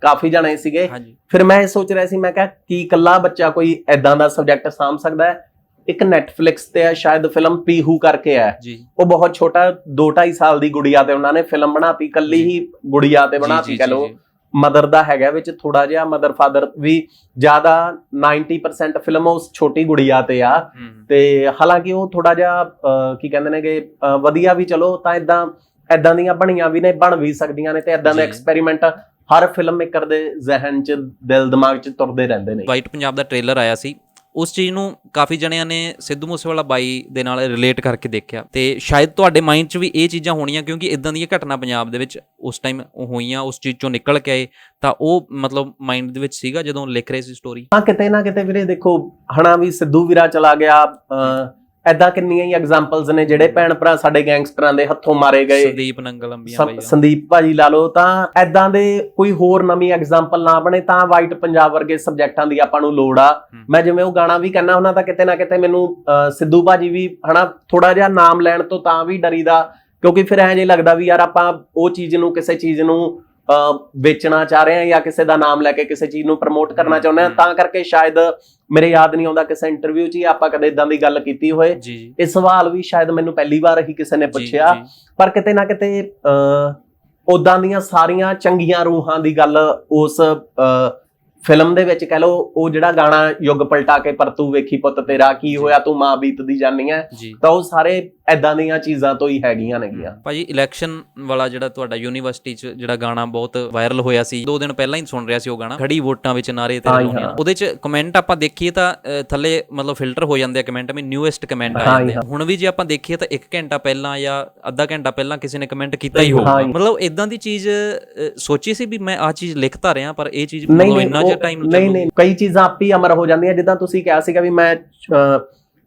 ਕਾਫੀ ਜਣੇ ਸੀਗੇ। ਫਿਰ ਮੈਂ ਇਹ ਸੋਚ ਰਿਹਾ ਸੀ ਮੈਂ ਕਿਹਾ ਕੀ ਇਕੱਲਾ ਬੱਚਾ ਕੋਈ ਐਦਾਂ ਦਾ ਸਬਜੈਕਟ ਸਾਂਭ ਸਕਦਾ ਹੈ? ਇੱਕ Netflix ਤੇ ਹੈ ਸ਼ਾਇਦ ਫਿਲਮ ਪੀਹੂ ਕਰਕੇ ਹੈ ਜੀ। ਉਹ ਬਹੁਤ ਛੋਟਾ 2.5 ਸਾਲ ਦੀ ਗੁੜੀਆ ਤੇ ਉਹਨਾਂ ਨੇ ਫਿਲਮ ਬਣਾਤੀ ਕੱਲੀ। ਹੀ ਗੁੜੀਆ ਤੇ ਬਣਾਤੀ ਕਹ ਜੀ। ਮਦਰ ਦਾ ਹੈਗਾ ਵਿੱਚ ਥੋੜਾ ਜਿਹਾ ਮਦਰ ਫਾਦਰ ਵੀ ਜ਼ਿਆਦਾ 90% ਫਿਲਮ ਉਸ ਛੋਟੀ ਗੁੜੀਆ ਤੇ ਆ। ਤੇ ਹਾਲਾਂਕਿ ਉਹ ਥੋੜਾ ਜਿਹਾ ਕੀ ਕਹਿੰਦੇ ਨੇ ਕਿ ਵਧੀਆ ਵੀ ਚਲੋ ਤਾਂ ਇਦਾਂ ਐਦਾਂ ਦੀਆਂ ਬਣੀਆਂ ਵੀ ਨੇ ਬਣ ਵੀ ਸਕਦੀਆਂ ਨੇ ਤੇ ਐਦਾਂ ਦੇ। ਐਕਸਪੈਰੀਮੈਂਟ ਹਰ ਫਿਲਮ ਮੇਕਰ ਦੇ ਜ਼ਿਹਨ 'ਚ ਦਿਲ ਦਿਮਾਗ 'ਚ ਤੁਰਦੇ ਰਹਿੰਦੇ ਨੇ। ਵਾਈਟ ਪੰਜਾਬ ਦਾ ਟ੍ਰੇਲਰ ਆਇਆ ਸੀ। ਉਸ ਚੀਜ਼ ਨੂੰ ਕਾਫੀ ਜਣਿਆਂ ਨੇ ਸਿੱਧੂ ਮੂਸੇਵਾਲਾ ਬਾਈ ਦੇ ਨਾਲ ਰਿਲੇਟ ਕਰਕੇ ਦੇਖਿਆ ਤੇ ਸ਼ਾਇਦ ਤੁਹਾਡੇ ਮਾਈਂਡ 'ਚ ਵੀ ਇਹ ਚੀਜ਼ਾਂ ਹੋਣੀਆਂ ਕਿਉਂਕਿ ਇਦਾਂ ਦੀਆਂ ਘਟਨਾ ਪੰਜਾਬ ਦੇ ਵਿੱਚ ਉਸ ਟਾਈਮ ਹੋਈਆਂ, ਉਸ ਚੀਜ਼ 'ਚੋਂ ਨਿਕਲ ਕੇ ਆਏ। ਤਾਂ ਉਹ ਮਤਲਬ ਮਾਈਂਡ ਦੇ ਵਿੱਚ ਸੀਗਾ ਜਦੋਂ ਲਿਖ ਰਹੇ ਸੀ ਸਟੋਰੀ ਹਾਂ, ਕਿਤੇ ਨਾ ਕਿਤੇ ਵੀਰੇ ਦੇਖੋ, ਹਣਾ ਵੀ ਸਿੱਧੂ ਵੀਰਾ ਚਲਾ ਗਿਆ ਐਦਾਂ ਕਿੰਨੀਆਂ ਹੀ ਐਗਜ਼ਾਮਪਲਸ ਨੇ ਜਿਹੜੇ ਭੈਣ ਭਰਾ ਸਾਡੇ ਗੈਂਗਸਟਰਾਂ ਦੇ ਹੱਥੋਂ ਮਾਰੇ ਗਏ। ਸੰਦੀਪ ਨੰਗਲ ਅੰਬੀਆਂ ਬਾਈ ਸੰਦੀਪ ਭਾਜੀ ਲਾ ਲਓ ਤਾਂ ਐਦਾਂ ਦੇ ਕੋਈ ਹੋਰ ਨਵੀਂ ਐਗਜ਼ਾਮਪਲ ਨਾ ਬਣੇ ਤਾਂ ਵਾਈਟ ਪੰਜਾਬ ਵਰਗੇ ਸਬਜੈਕਟਾਂ ਦੀ ਆਪਾਂ ਨੂੰ ਲੋੜ ਆ। ਮੈਂ ਜਿਵੇਂ ਉਹ ਗਾਣਾ ਵੀ ਕਹਿੰਦਾ ਹੁੰਦਾ ਤਾਂ ਕਿਤੇ ਨਾ ਕਿਤੇ ਮੈਨੂੰ ਸਿੱਧੂ ਭਾਜੀ ਵੀ ਹਨਾ ਥੋੜਾ ਜਿਹਾ ਨਾਮ ਲੈਣ ਤੋਂ ਤਾਂ ਵੀ ਡਰੀਦਾ ਕਿਉਂਕਿ ਫਿਰ ਐਂ ਜੇ ਲੱਗਦਾ ਵੀ ਯਾਰ ਆਪਾਂ ਉਹ ਚੀਜ਼ ਨੂੰ ਕਿਸੇ ਚੀਜ਼ ਨੂੰ ਵੇਚਣਾ ਚਾਹ ਰਹੇ ਹਾਂ ਜਾਂ ਕਿਸੇ ਦਾ ਨਾਮ ਲੈ ਕੇ ਕਿਸੇ ਚੀਜ਼ ਨੂੰ ਪ੍ਰਮੋਟ ਕਰਨਾ ਚਾਹੁੰਦੇ ਹਾਂ। ਤਾਂ ਕਰਕੇ ਸ਼ਾਇਦ ਮੇਰੇ ਯਾਦ ਨਹੀਂ ਆਉਂਦਾ ਕਿਸੇ ਇੰਟਰਵਿਊ 'ਚ ਹੀ ਆਪਾਂ ਕਦੇ ਇਦਾਂ ਦੀ ਗੱਲ ਕੀਤੀ ਹੋਏ ਇਹ ਸਵਾਲ ਵੀ ਸ਼ਾਇਦ ਮੈਨੂੰ ਪਹਿਲੀ ਵਾਰ ਹੀ ਕਿਸੇ ਨੇ ਪੁੱਛਿਆ। ਪਰ ਕਿਤੇ ਨਾ ਕਿਤੇ ਉਦਾਂ ਦੀਆਂ ਸਾਰੀਆਂ ਚੰਗੀਆਂ ਰੂਹਾਂ ਦੀ ਗੱਲ ਉਸ ਫਿਲਮ ਦੇ ਵਿੱਚ ਕਹਿ ਲਓ ਉਹ ਜਿਹੜਾ ਗਾਣਾ ਯੁੱਗ ਪਲਟਾ ਕੇ ਪਰ ਤੂੰ ਵੇਖੀ ਪੁੱਤ ਤੇਰਾ ਕੀ। ਹੋਇਆ ਤੂੰ ਮਾਂ ਬੀਤਦੀ ਜਾਨੀ ਜੀ। ਤਾਂ ਉਹ ਸਾਰੇ ਐਦਾਂ ਦੀਆਂ ਚੀਜ਼ਾਂ ਤੋਂ ਹੀ ਹੈਗੀਆਂ ਨੇਗੀਆਂ। ਭਾਜੀ ਇਲੈਕਸ਼ਨ ਵਾਲਾ ਜਿਹੜਾ ਤੁਹਾਡਾ ਯੂਨੀਵਰਸਿਟੀ 'ਚ ਜਿਹੜਾ ਗਾਣਾ ਬਹੁਤ ਵਾਇਰਲ ਹੋਇਆ ਸੀ ਦੋ ਦਿਨ ਪਹਿਲਾਂ ਹੀ ਸੁਣ ਰਿਹਾ ਸੀ ਉਹ ਗਾਣਾ ਖੜੀ ਵੋਟਾਂ ਵਿੱਚ ਨਾਰੇ ਤੇ ਹਾਂ ਜੀ, ਲਾਉਣੇ ਹਾਂ। ਉਹਦੇ 'ਚ ਕਮੈਂਟ ਆਪਾਂ ਦੇਖੀਏ ਤਾਂ ਥੱਲੇ ਮਤਲਬ ਫਿਲਟਰ ਹੋ ਜਾਂਦੇ ਆ ਕਮੈਂਟ ਵਿੱਚ ਨਿਊਐਸਟ ਕਮੈਂਟ ਆ ਜਾਂਦੇ ਹੁਣ ਵੀ ਜੇ ਆਪਾਂ ਦੇਖੀਏ ਤਾਂ 1 ਘੰਟਾ ਪਹਿਲਾਂ ਜਾਂ ਅੱਧਾ ਘੰਟਾ ਪਹਿਲਾਂ ਕਿਸੇ ਨੇ ਕਮੈਂਟ ਕੀਤਾ ਹੀ ਹਾਂ ਹੋਊਗਾ। ਮਤਲਬ ਇਦਾਂ ਦੀ ਚੀਜ਼ ਸੋਚੀ ਸੀ ਵੀ ਮੈਂ ਆ ਚੀਜ਼ ਲਿਖਤਾ ਰਿਹਾ ਪਰ ਇਹ ਚੀਜ਼ ਨਹੀਂ ਇੰਨਾ ਟਾਈਮ ਨਹੀਂ ਨਹੀਂ ਕਈ ਚੀਜ਼ਾਂ ਆਪ ਹੀ ਅਮਰ ਹੋ ਜਾਂਦੀਆਂ। ਜਿੱਦਾਂ ਤੁਸੀਂ ਕਿਹਾ ਸੀਗਾ ਵੀ ਮੈਂ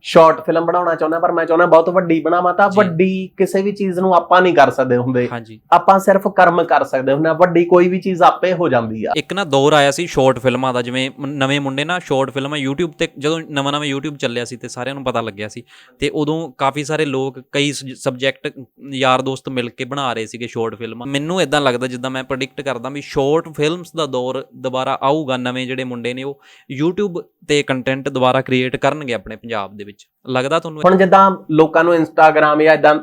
ਸ਼ਾਰਟ ਫਿਲਮ ਬਣਾਉਣਾ ਚਾਹੁੰਦਾ ਪਰ ਮੈਂ ਚਾਹੁੰਦਾ ਬਹੁਤ ਵੱਡੀ ਬਣਾਵਾਂ ਤਾਂ। ਵੱਡੀ ਕਿਸੇ ਵੀ ਚੀਜ਼ ਨੂੰ ਆਪਾਂ ਨਹੀਂ ਕਰ ਸਕਦੇ ਹੁੰਦੇ। ਆਪਾਂ ਸਿਰਫ ਕਰਮ ਕਰ ਸਕਦੇ ਹੁੰਦੇ ਵੱਡੀ ਕੋਈ ਵੀ ਚੀਜ਼ ਆਪੇ ਹੋ ਜਾਂਦੀ ਆ। ਇੱਕ ਨਾ ਦੌਰ ਆਇਆ ਸੀ ਸ਼ਾਰਟ ਫਿਲਮਾਂ ਦਾ ਜਿਵੇਂ ਨਵੇਂ ਮੁੰਡੇ ਨਾ ਸ਼ਾਰਟ ਫਿਲਮਾਂ YouTube ਤੇ ਜਦੋਂ ਨਵਾਂ ਨਵਾਂ YouTube ਚੱਲਿਆ ਸੀ ਤੇ ਸਾਰਿਆਂ ਨੂੰ ਪਤਾ ਲੱਗਿਆ ਸੀ ਤੇ ਉਦੋਂ ਕਾਫੀ ਸਾਰੇ ਲੋਕ ਕਈ ਸਬਜੈਕਟ ਯਾਰ ਦੋਸਤ ਮਿਲ ਕੇ ਬਣਾ ਰਹੇ ਸੀਗੇ ਸ਼ਾਰਟ ਫਿਲਮਾਂ। ਮੈਨੂੰ ਇਦਾਂ ਲੱਗਦਾ ਜਿੱਦਾਂ ਮੈਂ ਪ੍ਰੈਡਿਕਟ ਕਰਦਾ ਵੀ ਸ਼ਾਰਟ ਫਿਲਮਸ ਦਾ ਦੌਰ ਦੁਬਾਰਾ ਆਊਗਾ ਨਵੇਂ ਜਿਹੜੇ ਮੁੰਡੇ ਨੇ ਉਹ YouTube ਤੇ ਕੰਟੈਂਟ ਦੁਬਾਰਾ ਕ੍ਰੀਏਟ ਕਰਨਗੇ ਆਪਣੇ ਪੰਜਾਬ ਦੇ ਵਿੱਚ। ਲੱਗਦਾ ਤੁਹਾਨੂੰ ਹੁਣ ਜਿੱਦਾਂ ਲੋਕਾਂ ਨੂੰ ਇੰਸਟਾਗ੍ਰam ਜਾਂ ਇਦਾਂ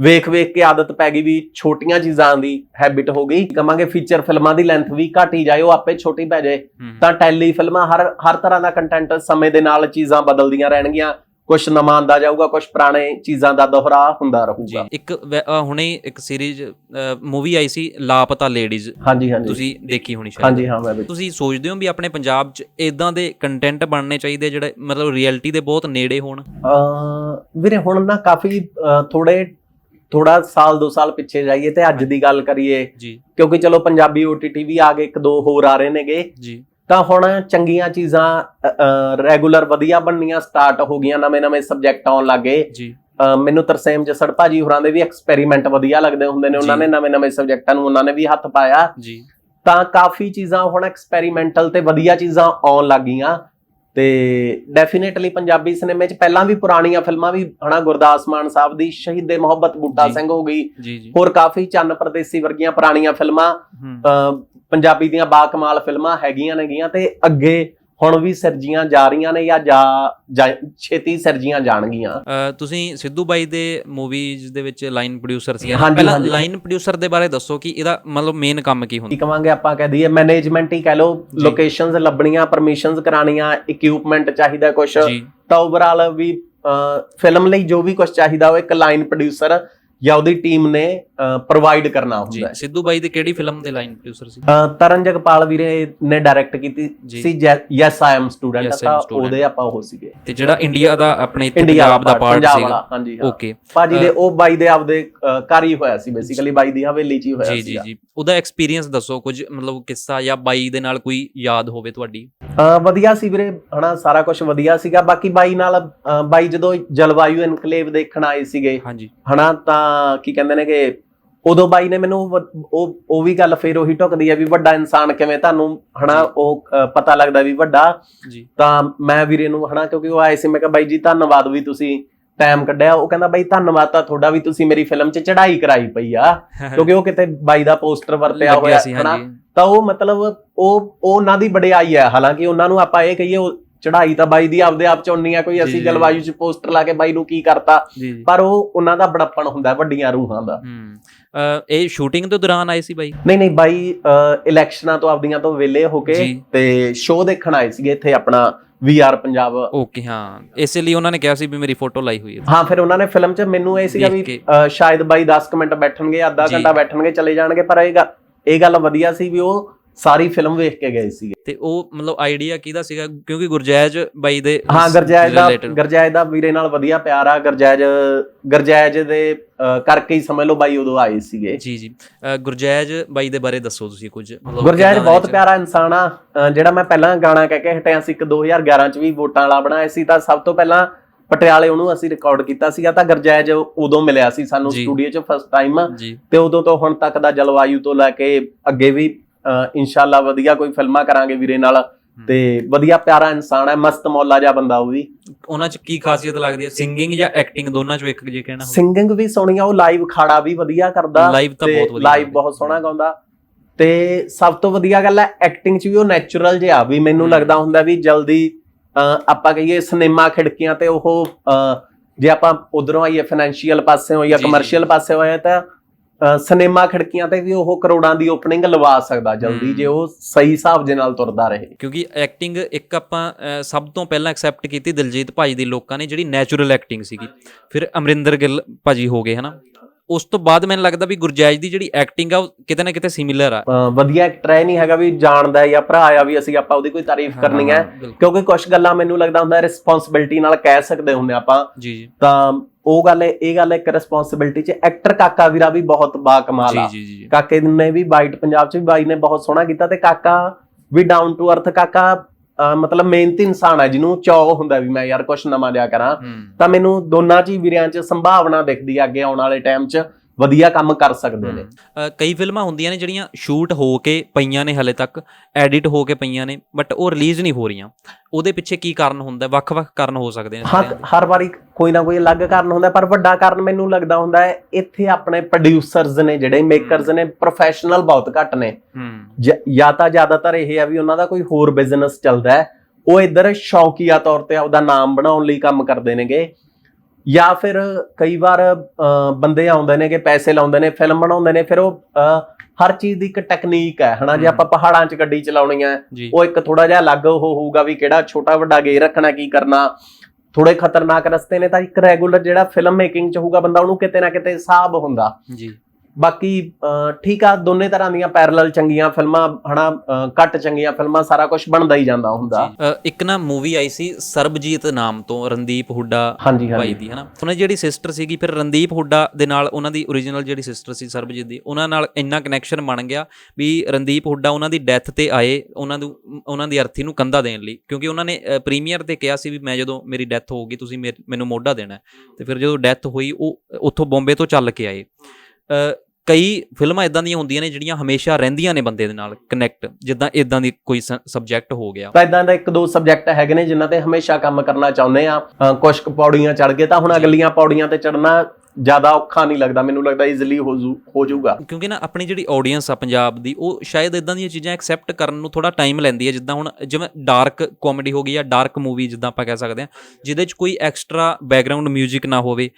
ਵੇਖ ਵੇਖ ਕੇ ਆਦਤ ਪੈ ਗਈ ਵੀ ਛੋਟੀਆਂ ਚੀਜ਼ਾਂ ਦੀ ਹੈਬਿਟ ਹੋ ਗਈ। ਕਹਾਂਗੇ ਫੀਚਰ ਫਿਲਮਾਂ ਦੀ ਲੈਂਥ ਵੀ ਘਟੀ ਜਾਏ ਉਹ ਆਪੇ ਛੋਟੀ ਪੈ ਜਾਏ। ਹੂੰ। ਤਾਂ ਟੈਲੀ ਫਿਲਮਾਂ ਹਰ ਹਰ ਤਰ੍ਹਾਂ ਦਾ ਕੰਟੈਂਟ ਸਮੇਂ ਦੇ ਨਾਲ ਚੀਜ਼ਾਂ ਬਦਲਦੀਆਂ ਰਹਿਣਗੀਆਂ। ਕੁਝ ਨਵਾਂ ਆਂਦਾ ਜਾਊਗਾ ਕੁਝ ਪੁਰਾਣੇ ਚੀਜ਼ਾਂ ਦਾ ਦੁਹਰਾ ਹੁੰਦਾ ਰਹੂਗਾ। ਇੱਕ ਵੈ- ਅ, ਹੁਣੇ ਇੱਕ ਸੀਰੀਜ਼ ਮੂਵੀ ਆਈ ਸੀ ਲਾਪਤਾ ਲੇਡੀਜ਼ ਹਾਂਜੀ ਹਾਂਜੀ। ਤੁਸੀਂ ਦੇਖੀ ਹੋਣੀ ਸ਼ਾਇਦ। ਹਾਂਜੀ ਹਾਂ ਮੈਂ ਵੀ। ਤੁਸੀਂ ਸੋਚਦੇ ਹੋ ਵੀ ਆਪਣੇ ਪੰਜਾਬ 'ਚ ਇਦਾਂ ਦੇ ਕੰਟੈਂਟ ਬਣਨੇ ਚਾਹੀਦੇ ਜਿਹੜੇ ਮਤਲਬ ਰਿਐਲਿਟੀ ਦੇ ਬਹੁਤ ਨੇੜੇ ਹੋਣ? ਅਹ ਵੀਰੇ ਹੁਣ ਨਾ ਕਾਫੀ ਥੋੜੇ ਥੋੜਾ ਸਾਲ ਦੋ ਸਾਲ ਪਿੱਛੇ ਜਾਈਏ ਤੇ ਅੱਜ ਦੀ ਗੱਲ ਕਰੀਏ ਜੀ। ਕਿਉਂਕਿ ਚਲੋ ਪੰਜਾਬੀ OTT ਵੀ ਆ ਗਏ ਇੱਕ ਦੋ ਹੋਰ ਆ ਰਹੇ ਨੇਗੇ। ਜੀ। ਤਾਂ ਹੁਣ ਚੰਗੀਆਂ ਚੀਜ਼ਾਂ ਰੈਗੂਲਰ ਵਧੀਆ ਬਣਨੀਆਂ ਸਟਾਰਟ ਹੋ ਗਈਆਂ ਨਵੇਂ-ਨਵੇਂ ਸਬਜੈਕਟ ਆਉਣ ਲੱਗੇ। ਜੀ। ਮੈਨੂੰ ਤਰਸੇਮ ਜਸੜ ਭਾਜੀ ਹੋਰਾਂ ਦੇ ਵੀ ਐਕਸਪੈਰੀਮੈਂਟ ਵਧੀਆ ਲੱਗਦੇ ਹੁੰਦੇ ਨੇ ਉਹਨਾਂ। ਨੇ ਨਵੇਂ-ਨਵੇਂ ਸਬਜੈਕਟਾਂ ਨੂੰ ਉਹਨਾਂ ਨੇ ਵੀ ਹੱਥ ਪਾਇਆ। ਜੀ। ਤਾਂ ਕਾਫੀ ਚੀਜ਼ਾਂ ਹੁਣ ਐਕਸਪੈਰੀਮੈਂਟਲ ਤੇ ਵਧੀਆ ਚੀਜ਼ਾਂ ਆਉਣ ਲੱਗੀਆਂ। ਤੇ ਡੈਫੀਨੇਟਲੀ ਪੰਜਾਬੀ ਸਿਨੇਮੇ 'ਚ ਪਹਿਲਾਂ ਵੀ ਪੁਰਾਣੀਆਂ ਫਿਲਮਾਂ ਵੀ ਹਨਾ ਗੁਰਦਾਸ ਮਾਨ ਸਾਹਿਬ ਦੀ ਸ਼ਹੀਦੇ ਮੁਹੱਬਤ ਬੂਟਾ। ਸਿੰਘ ਹੋ ਗਈ। ਹੋਰ ਕਾਫੀ ਚੰਨ ਪ੍ਰਦੇਸੀ ਵਰਗੀਆਂ ਪੁਰਾਣੀਆਂ ਫਿਲਮਾਂ ਪੰਜਾਬੀ ਦੀਆਂ ਬਾਕਮਾਲ ਫਿਲਮਾਂ ਹੈਗੀਆਂ ਨੇਗੀਆਂ ਤੇ ਅੱਗੇ ਹੁਣ ਵੀ ਸਿਰਜੀਆਂ ਜਾ ਰਹੀਆਂ ਨੇ ਜਾਂ ਜਾ ਛੇਤੀ ਸਿਰਜੀਆਂ ਜਾਣਗੀਆਂ। ਤੁਸੀਂ ਸਿੱਧੂ ਬਾਈ ਦੇ ਮੂਵੀਜ਼ ਦੇ ਵਿੱਚ ਲਾਈਨ ਪ੍ਰੋਡਿਊਸਰ ਸੀ ਪਹਿਲਾਂ। ਲਾਈਨ ਪ੍ਰੋਡਿਊਸਰ ਦੇ ਬਾਰੇ ਦੱਸੋ ਕਿ ਇਹਦਾ ਮਤਲਬ ਮੇਨ ਕੰਮ ਕੀ ਕੀ ਹੁੰਦਾ ਕਵਾਂਗੇ ਆਪਾਂ ਕਹਿ ਦਈਏ ਮੈਨੇਜਮੈਂਟ ਹੀ ਕਹਿ ਲਓ ਜੀ। ਲੋਕੇਸ਼ਨਸ ਲੱਭਣੀਆਂ ਪਰਮਿਸ਼ਨਸ ਕਰਾਣੀਆਂ ਇਕਵਿਪਮੈਂਟ ਚਾਹੀਦਾ ਕੁਝ ਤਾਂ ਓਵਰਆਲ ਵੀ ਫਿਲਮ ਲਈ ਜੋ ਵੀ ਕੁਝ ਚਾਹੀਦਾ ਉਹ ਇੱਕ ਲਾਈਨ ਪ੍ਰੋਡਿਊਸਰ ਜਾਂ ਉਹਦੀ ਟੀਮ ਨੇ ਪ੍ਰੋਵਾਈਡ ਕਰਨਾ ਜੀ ਹੁੰਦਾ ਹੈ। ਸਿੱਧੂ ਬਾਈ ਦੀ ਕਿਹੜੀ ਫਿਲਮ ਦੇ ਲਾਈਨ ਪ੍ਰੋਡਿਊਸਰ ਸੀ? ਤਰਨ ਜਗਪਾਲ ਵੀਰੇ ਨੇ ਡਾਇਰੈਕਟ ਕੀਤੀ ਜੀ। ਸੀ yes I am student Yes, I am ਤਾਂ student। ਉਹਦੇ ਆਪਾਂ ਉਹ ਸੀਗੇ। ਤੇ ਜਿਹੜਾ ਇੰਡੀਆ ਦਾ ਆਪਣੇ ਇੱਥੇ ਇੰਡੀਆ ਪੰਜਾਬ ਦਾ ਪਾਰਟ ਪੰਜਾਬ ਸੀਗਾ। ਵਾਲਾ ਹਾਂਜੀ ਹਾਂ। ਓਕੇ ਭਾਜੀ ਦੇ ਉਹ ਬਾਈ ਦੇ ਆਪਦੇ ਘਰ ਹੀ ਹੋਇਆ ਸੀ ਬੇਸਿਕਲੀ ਬਾਈ ਦੀ ਹਵੇਲੀ 'ਚ ਹੀ ਹੋਇਆ ਜੀ ਜੀ ਜੀ। ਉਹਦਾ ਐਕਸਪੀਰੀਅੰਸ ਦੱਸੋ ਕੁਝ ਮਤਲਬ ਕਿੱਸਾ ਜਾਂ ਬਾਈ ਦੇ ਨਾਲ ਕੋਈ ਯਾਦ ਹੋਵੇ ਤੁਹਾਡੀ? ਵਧੀਆ ਸੀ ਵੀਰੇ ਹਨਾ ਸਾਰਾ ਕੁਝ ਵਧੀਆ ਸੀਗਾ। ਬਾਕੀ ਬਾਈ ਨਾਲ ਬਾਈ ਜਦੋਂ ਜਲਵਾਯੂ ਇਨਕਲੇਵ ਦੇਖਣ ਆਏ ਸੀਗੇ ਹਾਂਜੀ। ਹਨਾ ਤਾਂ ਕੀ ਕਹਿੰਦੇ ਨੇ ਕਿ ਉਦੋਂ ਬਾਈ ਨੇ ਮੈਨੂੰ ਉਹ ਉਹ ਵੀ ਗੱਲ ਫੇਰ ਉਹੀ ਢੁਕਦੀ ਹੈ ਵੀ ਵੱਡਾ ਇਨਸਾਨ ਕਿਵੇਂ ਤੁਹਾਨੂੰ ਹਨਾ। ਉਹ ਪਤਾ ਲੱਗਦਾ ਵੀ ਵੱਡਾ। ਜੀ। ਤਾਂ ਮੈਂ ਵੀਰੇ ਨੂੰ ਹਨਾ ਕਿਉਂਕਿ ਉਹ ਆਏ ਸੀ ਮੈਂ ਕਿਹਾ ਬਾਈ ਜੀ ਧੰਨਵਾਦ ਵੀ ਤੁਸੀਂ ਟਾਈਮ ਕੱਢਿਆ। ਉਹ ਕਹਿੰਦਾ ਬਾਈ ਧੰਨਵਾਦ ਤਾਂ ਤੁਹਾਡਾ ਵੀ ਤੁਸੀਂ ਮੇਰੀ ਫਿਲਮ 'ਚ ਚੜ੍ਹਾਈ ਕਰਾਈ ਪਈ ਆ। [laughs] ਕਿਉਂਕਿ ਉਹ ਕਿਤੇ ਬਾਈ ਦਾ ਪੋਸਟਰ ਵਰਤਿਆ ਹੋਇਆ ਸੀ ਹਨਾ। ਤਾਂ ਉਹ ਮਤਲਬ ਉਹ ਉਹ ਉਹਨਾਂ ਦੀ ਵਡਿਆਈ ਹੈ ਹਾਲਾਂਕਿ ਉਹਨਾਂ ਨੂੰ ਆਪਾਂ ਇਹ ਕਹੀਏ ਉਹ ਚੜ੍ਹਾਈ ਤਾਂ ਬਾਈ ਦੀ ਆਪਦੇ ਆਪ ਚ ਉਨੀ ਆ ਕੋਈ ਅਸੀਂ। ਜਲਵਾਯੂ 'ਚ ਪੋਸਟਰ ਲਾ ਕੇ ਬਾਈ ਨੂੰ ਕੀ ਕਰਤਾ? ਪਰ ਉਹ ਉਹਨਾਂ ਦਾ ਬੜਪਣ ਹੁੰਦਾ ਵੱਡੀਆਂ ਰੂਹਾਂ ਦਾ। ਇਹ ਸ਼ੂਟਿੰਗ ਦੇ ਦੌਰਾਨ ਆਏ ਸੀ ਬਾਈ? ਨਹੀਂ ਨਹੀਂ ਬਾਈ ਇਲੈਕਸ਼ਨਾਂ ਤੋਂ ਆਪਦੀਆਂ ਤੋਂ ਵਿਲੇ ਹੋ ਕੇ। ਤੇ ਸ਼ੋਅ ਦੇਖਣ ਆਏ ਸੀਗੇ ਇੱਥੇ ਆਪਣਾ ਵੀਆਰ ਪੰਜਾਬ। ਓਕੇ ਹਾਂ। ਇਸੇ ਲਈ ਉਹਨਾਂ ਨੇ ਕਿਹਾ ਸੀ ਵੀ ਮੇਰੀ ਫੋਟੋ ਲਾਈ ਹੋਈ ਹੈ। ਹਾਂ ਫਿਰ ਉਹਨਾਂ ਨੇ ਫਿਲਮ 'ਚ ਮੈਨੂੰ ਇਹ ਸੀਗਾ ਵੀ ਸ਼ਾਇਦ ਬਾਈ 10 ਕੁ ਮਿੰਟ ਬੈਠਣਗੇ ਅੱਧਾ। ਘੰਟਾ ਬੈਠਣਗੇ ਚਲੇ ਜਾਣਗੇ ਪਰ ਇਹ ਇਹ ਗੱਲ ਵਧੀਆ ਸੀ ਵੀ ਉਹ ਸਾਰੀ ਫਿਲਮ ਵੇਖ ਕੇ ਗਏ ਸੀਗੇ। ਤੇ ਉਹ ਮਤਲਬ ਆਈਡੀਆ ਕਿਹਦਾ ਸੀਗਾ? ਕਿਉਂਕਿ ਗੁਰਜੈਜ ਬਾਈ ਦੇ ਹਾਂ ਗਰਜੈਜ ਦਾ related- ਗਰਜੈਜ ਦਾ ਵੀਰੇ ਨਾਲ ਵਧੀਆ ਪਿਆਰ ਆ। ਗਰਜੈਜ ਗਰਜੈਜ ਦੇ ਅਹ, ਕਰਕੇ ਹੀ ਸਮਝ ਲਓ ਬਾਈ ਉਦੋਂ ਆਏ ਸੀਗੇ। ਜੀ ਜੀ। ਅ, ਗੁਰਜੈਜ ਬਾਈ ਦੇ ਬਾਰੇ ਦੱਸੋ ਤੁਸੀਂ ਕੁਝ। ਮਤਲਬ ਗੁਰਜੈਜ ਕਿੱਦਾਂ ਦੇ ਬਹੁਤ ਚ- ਪਿਆਰਾ ਇਨਸਾਨ ਆ। ਅਹ, ਜਿਹੜਾ ਮੈਂ ਪਹਿਲਾਂ ਗਾਣਾ ਕਹਿ ਕੇ ਹਟਿਆ ਸੀ ਇੱਕ 2011 ਚ ਵੀ ਵੋਟਾਂ ਵਾਲਾ ਬਣਾਇਆ ਸੀ ਤਾਂ ਸਭ ਤੋਂ ਪਹਿਲਾਂ ਪਟਿਆਲੇ ਉਹਨੂੰ ਅਸੀਂ ਰਿਕਾਰਡ ਕੀਤਾ ਸੀਗਾ ਤਾਂ ਗਰਜੈਜ ਉਦੋਂ ਮਿਲਿਆ ਸੀ ਸਾਨੂੰ ਜੀ। ਸਟੂਡੀਓ 'ਚ ਫਸਟ ਟਾਈਮ ਜੀ। ਤੇ ਉਦੋਂ ਤੋਂ ਹੁਣ ਤੱਕ ਦਾ ਜਲਵਾਯੂ ਤੋਂ ਲੈ ਕੇ ਅੱਗੇ ਵੀ ਇਨਸ਼ਾਅੱਲਾ ਵਧੀਆ ਕੋਈ ਫਿਲਮਾਂ ਕਰਾਂਗੇ ਵੀਰੇ ਨਾਲ ਤੇ ਵਧੀਆ ਪਿਆਰਾ ਇਨਸਾਨ ਹੈ ਮਸਤ ਮੌਲਾ ਜਿਹਾ ਬੰਦਾ ਉਹ ਵੀ ਉਹਨਾਂ ਚ ਕੀ ਖਾਸੀਅਤ ਲੱਗਦੀ ਹੈ ਸਿੰਗਿੰਗ ਜਾਂ ਐਕਟਿੰਗ ਦੋਨਾਂ ਚੋਂ ਇੱਕ ਜੇ ਕਹਿਣਾ ਹੋਵੇ ਸਿੰਗਿੰਗ ਵੀ ਸੋਹਣੀ ਆ ਉਹ ਲਾਈਵ ਖਾੜਾ ਵੀ ਵਧੀਆ ਕਰਦਾ Live ਤਾਂ ਬਹੁਤ ਵਧੀਆ ਲਾਈਵ। ਬਹੁਤ ਸੋਹਣਾ ਗਾਉਂਦਾ ਤੇ ਸਭ ਤੋਂ ਵਧੀਆ ਗੱਲ ਹੈ ਐਕਟਿੰਗ 'ਚ ਵੀ ਉਹ ਨੈਚੁਰਲ ਜਿਹਾ ਵੀ ਮੈਨੂੰ। ਲੱਗਦਾ ਹੁੰਦਾ ਵੀ ਜਲਦੀ ਆਪਾਂ ਕਹੀਏ ਸਿਨੇਮਾ ਖਿੜਕੀਆਂ ਤੇ ਉਹ ਜੇ ਆਪਾਂ ਉਧਰੋਂ ਆਈਏ ਫਾਈਨੈਂਸ਼ੀਅਲ ਪਾਸਿਓਂ ਜਾਂ ਜੀ। ਕਮਰਸ਼ੀਅਲ ਪਾਸੇ ਹੋਇਆ ਤਾਂ ਸਿਨੇਮਾ ਖਿੜਕੀਆਂ ਤੇ ਵੀ ਉਹ ਕਰੋੜਾਂ ਦੀ ਓਪਨਿੰਗ ਲਵਾ ਸਕਦਾ ਜਲਦੀ। ਜੇ ਉਹ ਸਹੀ ਹਿਸਾਬ ਦੇ ਨਾਲ ਤੁਰਦਾ ਰਹੇ। ਕਿਉਂਕਿ ਐਕਟਿੰਗ ਇੱਕ ਆਪਾਂ ਸਭ ਤੋਂ ਪਹਿਲਾਂ ਐਕਸੈਪਟ ਕੀਤੀ ਦਿਲਜੀਤ ਭਾਈ ਦੀ ਲੋਕਾਂ ਨੇ ਜਿਹੜੀ ਨੈਚੁਰਲ ਐਕਟਿੰਗ ਸੀਗੀ। ਫਿਰ ਅਮਰਿੰਦਰ ਗਿੱਲ ਭਾਜੀ ਹੋ ਗਏ ਹਨਾ। ਉਸ ਤੋਂ ਬਾਅਦ ਮੈਨੂੰ ਲੱਗਦਾ ਵੀ ਗੁਰਜੈਜ ਦੀ ਜਿਹੜੀ ਐਕਟਿੰਗ ਆ ਉਹ ਕਿਤੇ ਨਾ ਕਿਤੇ ਸਿਮਿਲਰ ਆ। ਵਧੀਆ ਐਕਟਰ ਹੈ ਨਹੀਂ ਹੈਗਾ ਵੀ ਜਾਣਦਾ ਹੈ ਜਾਂ ਭਰਾ ਆ ਵੀ ਅਸੀਂ ਆਪਾਂ ਉਹਦੀ ਕੋਈ ਤਾਰੀਫ ਕਰਨੀ ਹੈ। ਕਿਉਂਕਿ ਕੁਝ ਗੱਲਾਂ ਮੈਨੂੰ ਲੱਗਦਾ ਹੁੰਦਾ ਰਿਸਪੌਂਸਿਬਿਲਟੀ ਨਾਲ ਕਹਿ ਸਕਦੇ ਹੁੰਦੇ ਆਪਾਂ। ਜੀ ਜੀ। ਤਾਂ ਉਹ ਗੱਲ ਹੈ- ਇਹ ਗੱਲ ਇੱਕ ਰਿਸਪੌਂਸਿਬਿਲਟੀ ਚ ਐਕਟਰ ਕਾਕਾ ਵੀਰਾ ਵੀ ਬਹੁਤ ਬਾ ਕਮਾਲ ਆ। ਕਾਕੇ ਨੇ ਵੀ ਵਾਈਟ ਪੰਜਾਬ ਚ ਵੀ ਬਾਈ ਨੇ ਬਹੁਤ ਸੋਹਣਾ ਕੀਤਾ ਤੇ ਕਾਕਾ ਵੀ ਡਾਊਨ ਟੂ ਅਰਥ ਕਾਕਾ ਮਤਲਬ ਮਿਹਨਤੀ ਇਨਸਾਨ ਹੈ ਜਿਹਨੂੰ ਚਾਅ ਹੁੰਦਾ ਵੀ ਮੈਂ ਯਾਰ ਕੁਝ ਨਵਾਂ ਲਿਆ ਕਰਾਂ। ਤਾਂ ਮੈਨੂੰ ਦੋਨਾਂ ਚ ਹੀ ਵੀਰਿਆਂ ਚ ਸੰਭਾਵਨਾ ਦਿਖਦੀ ਹੈ ਅੱਗੇ ਆਉਣ ਵਾਲੇ ਟਾਈਮ ਚ। ਵਧੀਆ ਕੰਮ ਕਰ ਸਕਦੇ ਨੇ। ਕਈ ਫਿਲਮਾਂ ਹੁੰਦੀਆਂ ਨੇ ਜਿਹੜੀਆਂ ਸ਼ੂਟ ਹੋ ਕੇ ਪਈਆਂ ਨੇ ਹਲੇ ਤੱਕ ਐਡਿਟ ਹੋ ਕੇ ਪਈਆਂ ਨੇ ਬਟ ਉਹ ਰਿਲੀਜ਼ ਨਹੀਂ ਹੋ ਰਹੀਆਂ। ਉਹਦੇ ਪਿੱਛੇ ਕੀ ਕਾਰਨ ਹੁੰਦਾ? ਵੱਖ-ਵੱਖ ਕਾਰਨ ਹੋ ਸਕਦੇ ਨੇ। ਹਰ ਵਾਰੀ ਕੋਈ ਨਾ ਕੋਈ ਅਲੱਗ ਕਾਰਨ ਹੁੰਦਾ ਪਰ ਵੱਡਾ ਕਾਰਨ ਮੈਨੂੰ ਲੱਗਦਾ ਹੁੰਦਾ ਹੈ ਇੱਥੇ ਆਪਣੇ ਪ੍ਰੋਡਿਊਸਰਸ ਨੇ ਜਿਹੜੇ ਮੇਕਰਸ ਨੇ ਪ੍ਰੋਫੈਸ਼ਨਲ ਬਹੁਤ ਘੱਟ ਨੇ। ਜ- ਜਾਂ ਤਾਂ ਜ਼ਿਆਦਾਤਰ ਇਹ ਹੈ ਵੀ ਉਹਨਾਂ ਦਾ ਕੋਈ ਹੋਰ ਬਿਜ਼ਨਸ ਚੱਲਦਾ ਹੈ। ਉਹ ਇੱਧਰ ਸ਼ੌਕੀਆ ਤੌਰ ਤੇ ਆਪਦਾ ਨਾਮ ਬਣਾਉਣ ਲਈ ਕੰਮ ਕਰਦੇ ਨੇਗੇ। ਜਾਂ ਫਿਰ ਕਈ ਵਾਰ ਬੰਦੇ ਆਉਂਦੇ ਨੇ ਕਿ ਪੈਸੇ ਲਾਉਂਦੇ ਨੇ ਫਿਲਮ ਬਣਾਉਂਦੇ ਨੇ ਫਿਰ ਉਹ ਹਰ ਚੀਜ਼ ਦੀ ਇੱਕ ਟੈਕਨੀਕ ਹੈ। ਹਨਾ ਜੇ। ਆਪਾਂ ਪਹਾੜਾਂ 'ਚ ਗੱਡੀ ਚਲਾਉਣੀ ਹੈ ਉਹ ਇੱਕ ਥੋੜਾ ਜਿਹਾ ਅਲੱਗ ਉਹ ਹੋਊਗਾ ਵੀ ਕਿਹੜਾ ਛੋਟਾ ਵੱਡਾ ਗੇ ਰੱਖਣਾ ਕੀ ਕਰਨਾ। ਥੋੜੇ ਖਤਰਨਾਕ ਰਸਤੇ ਨੇ ਤਾਂ ਇੱਕ ਰੈਗੂਲਰ ਜਿਹੜਾ ਫਿਲਮ ਮੇਕਿੰਗ 'ਚ ਹੋਊਗਾ ਬੰਦਾ ਉਹਨੂੰ ਕਿਤੇ ਨਾ ਕਿਤੇ ਹਿਸਾਬ ਹੁੰਦਾ। ਜੀ। ਬਾਕੀ ਠੀਕ ਆ ਦੋਨੇ ਤਰ੍ਹਾਂ ਦੀਆਂ ਪੈਰਲਲ ਚੰਗੀਆਂ ਫਿਲਮਾਂ ਹਨਾ ਘੱਟ ਚੰਗੀਆਂ ਫਿਲਮਾਂ ਸਾਰਾ ਕੁਝ ਬਣਦਾ ਹੀ ਜਾਂਦਾ ਹੁੰਦਾ। ਇੱਕ ਨਾ ਮੂਵੀ ਆਈ ਸੀ ਸਰਬਜੀਤ ਨਾਮ ਤੋਂ ਰਣਦੀਪ ਹੁੱਡਾ ਭਾਈ ਦੀ ਹਨਾ। ਉਹਨਾਂ ਜਿਹੜੀ ਸਿਸਟਰ ਸੀਗੀ ਫਿਰ ਰਣਦੀਪ ਹੁੱਡਾ ਦੇ ਨਾਲ ਉਹਨਾਂ ਦੀ origignal ਜਿਹੜੀ ਸਿਸਟਰ ਸੀ ਸਰਬਜੀਤ ਦੀ ਉਹਨਾਂ ਨਾਲ ਇੰਨਾ ਕਨੈਕਸ਼ਨ ਬਣ ਗਿਆ ਵੀ ਰਣਦੀਪ ਹੁੱਡਾ ਉਹਨਾਂ ਦੀ ਡੈਥ ਤੇ ਆਏ ਉਹਨਾਂ ਨੂੰ ਉਹਨਾਂ ਦੀ ਅਰਥੀ ਨੂੰ ਕੰਧਾ ਦੇਣ ਲਈ। ਕਿਉਂਕਿ ਉਹਨਾਂ ਨੇ ਪ੍ਰੀਮੀਅਰ ਤੇ ਕਿਹਾ ਸੀ ਵੀ ਮੈਂ ਜਦੋਂ ਮੇਰੀ ਡੈਥ ਹੋਊਗੀ ਤੁਸੀਂ ਮੈਨੂੰ ਮੋਢਾ ਦੇਣਾ। ਤੇ ਫਿਰ ਜਦੋਂ ਡੈਥ ਹੋਈ ਉਹ ਉੱਥੋਂ ਬੰਬੇ ਤੋਂ ਚੱਲ ਕੇ ਆਏ। ਕਈ ਫਿਲਮਾਂ ਇਦਾਂ ਦੀਆਂ ਹੁੰਦੀਆਂ ਨੇ ਜਿਹੜੀਆਂ ਹਮੇਸ਼ਾ ਰਹਿੰਦੀਆਂ ਨੇ ਬੰਦੇ ਦੇ ਨਾਲ ਕਨੈਕਟ ਜਿੱਦਾਂ ਇਦਾਂ ਦੀ ਕੋਈ ਸਬਜੈਕਟ ਹੋ ਗਿਆ। ਤਾਂ ਇਦਾਂ ਦਾ ਇੱਕ ਦੋ ਸਬਜੈਕਟ ਹੈਗੇ ਨੇ ਜਿਨ੍ਹਾਂ ਤੇ ਹਮੇਸ਼ਾ ਕੰਮ ਕਰਨਾ ਚਾਹੁੰਦੇ ਆ। ਅ, ਕੁਛ ਕੁ ਪੌੜੀਆਂ ਚੜ ਗਏ ਤਾਂ ਹੁਣ ਅਗਲੀਆਂ ਪੌੜੀਆਂ ਤੇ ਚੜਨਾ ਜ਼ਿਆਦਾ ਔਖਾ ਨਹੀਂ ਲੱਗਦਾ, ਮੈਨੂੰ ਲੱਗਦਾ ਈਜ਼ੀਲੀ ਹੋ ਜਾਊਗਾ। ਕਿਉਂਕਿ ਨਾ ਆਪਣੀ ਜਿਹੜੀ ਆਡੀਅנס ਆ ਪੰਜਾਬ ਦੀ, ਉਹ ਸ਼ਾਇਦ ਇਦਾਂ ਦੀਆਂ ਚੀਜ਼ਾਂ ਐਕਸੈਪਟ ਕਰਨ ਨੂੰ ਥੋੜਾ ਟਾਈਮ ਲੈਂਦੀ ਹੈ, ਜਿੱਦਾਂ ਹੁਣ ਜਿਵੇਂ ਡਾਰਕ ਕਾਮੇਡੀ ਹੋ ਗਈ ਜਾਂ ਡਾਰਕ ਮੂਵੀ ਜਿੱਦਾਂ ਆਪਾਂ ਕਹਿ ਸਕਦੇ ਆ ਜਿਹਦੇ 'ਚ ਕੋਈ ਐਕਸਟਰਾ ਬੈਕਗ੍ਰਾਉਂਡ 뮤직 ਨਾ ਹੋਵੇ।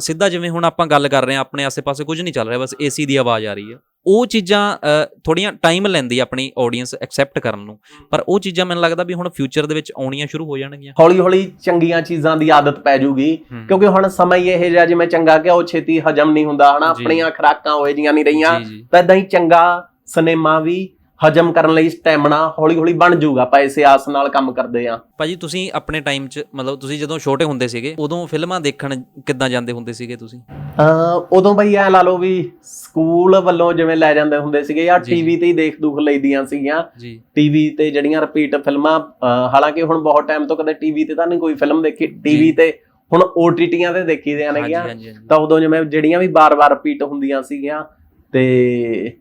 ਸਿੱਧਾ ਜਿਵੇਂ ਹੁਣ ਆਪਾਂ ਗੱਲ ਕਰ ਰਹੇ ਆ ਆਪਣੇ ਆਸੇ ਪਾਸੇ ਕੁਝ ਨਹੀਂ ਚੱਲ ਰਿਹਾ, ਬਸ ਏਸੀ ਦੀ ਆਵਾਜ਼ ਆ ਰਹੀ ਹੈ। ਉਹ ਚੀਜ਼ਾਂ ਥੋੜੀਆਂ ਟਾਈਮ ਲੈਂਦੀ ਆਪਣੀ ਆਡੀਅנס ਐਕਸੈਪਟ ਕਰਨ ਨੂੰ। ਪਰ ਉਹ ਚੀਜ਼ਾਂ ਮੈਨੂੰ ਲੱਗਦਾ ਵੀ ਹੁਣ ਫਿਊਚਰ ਦੇ ਵਿੱਚ ਆਉਣੀਆਂ ਸ਼ੁਰੂ ਹੋ ਜਾਣਗੀਆਂ। ਹੌਲੀ ਹੌਲੀ ਚੰਗੀਆਂ ਚੀਜ਼ਾਂ ਦੀ ਆਦਤ ਪੈ ਜੂਗੀ। ਕਿਉਂਕਿ ਹੁਣ ਸਮਾਂ ਹੀ ਇਹ ਜਿਹਾ ਜਿਵੇਂ ਚੰਗਾ ਕਿ ਉਹ ਛੇਤੀ ਹਜਮ ਨਹੀਂ ਹੁੰਦਾ ਹਨਾ। ਆਪਣੀਆਂ ਖੁਰਾਕਾਂ ਹੋਏ ਜੀਆਂ ਨਹੀਂ ਰਹੀਆਂ। ਤਾਂ ਇਦਾਂ ਹੀ ਚੰਗਾ ਸਿਨੇਮਾ ਵੀ ਹਜਮ ਕਰਨ ਲਈ ਸਟੈਮਿਨਾ ਹੌਲੀ ਹੌਲੀ ਬਣ ਜਾਊਗਾ ਆਪਾਂ ਇਸੇ ਆਸ ਨਾਲ ਕੰਮ ਕਰਦੇ ਆ ਭਾਜੀ ਤੁਸੀਂ ਆਪਣੇ ਟਾਈਮ 'ਚ ਮਤਲਬ ਤੁਸੀਂ ਜਦੋਂ ਛੋਟੇ ਹੁੰਦੇ ਸੀਗੇ ਉਦੋਂ ਫਿਲਮਾਂ ਦੇਖਣ ਕਿੱਦਾਂ ਜਾਂਦੇ ਹੁੰਦੇ ਸੀਗੇ ਤੁਸੀਂ? ਅਹ ਉਦੋਂ ਬਈ ਐ ਲਾ ਲਓ ਵੀ ਸਕੂਲ ਵੱਲੋਂ ਜਿਵੇਂ ਲੈ ਜਾਂਦੇ ਹੁੰਦੇ ਸੀਗੇ ਜਾਂ ਜੀ, ਜੀ। ਟੀਵੀ ਤੇ ਹੀ ਦੇਖ ਦੁਖ ਲਈਦੀਆਂ ਸੀਗੀਆਂ। ਜੀ। ਟੀਵੀ ਤੇ ਜਿਹੜੀਆਂ ਰਿਪੀਟ ਫਿਲਮਾਂ ਅਹ ਹਾਲਾਂਕਿ ਹੁਣ ਬਹੁਤ ਟਾਈਮ ਤੋਂ ਕਦੇ ਟੀਵੀ ਤੇ ਤਾਂ ਨਹੀਂ ਕੋਈ ਫਿਲਮ ਦੇਖੀ। ਟੀਵੀ ਤੇ ਹੁਣ OTTਆਂ ਤੇ ਦੇਖੀ ਦੀਆਂ ਹਾਂਜੀ ਨੇਗੀਆਂ। ਹਾਂਜੀ ਹਾਂਜੀ। ਤਾਂ ਉਦੋਂ ਜਿਵੇਂ ਜਿਹੜੀਆਂ ਵੀ ਬਾਰ-ਬਾਰ ਰਿਪੀਟ ਹੁੰਦੀਆਂ ਸੀਗੀਆਂ ਤੇ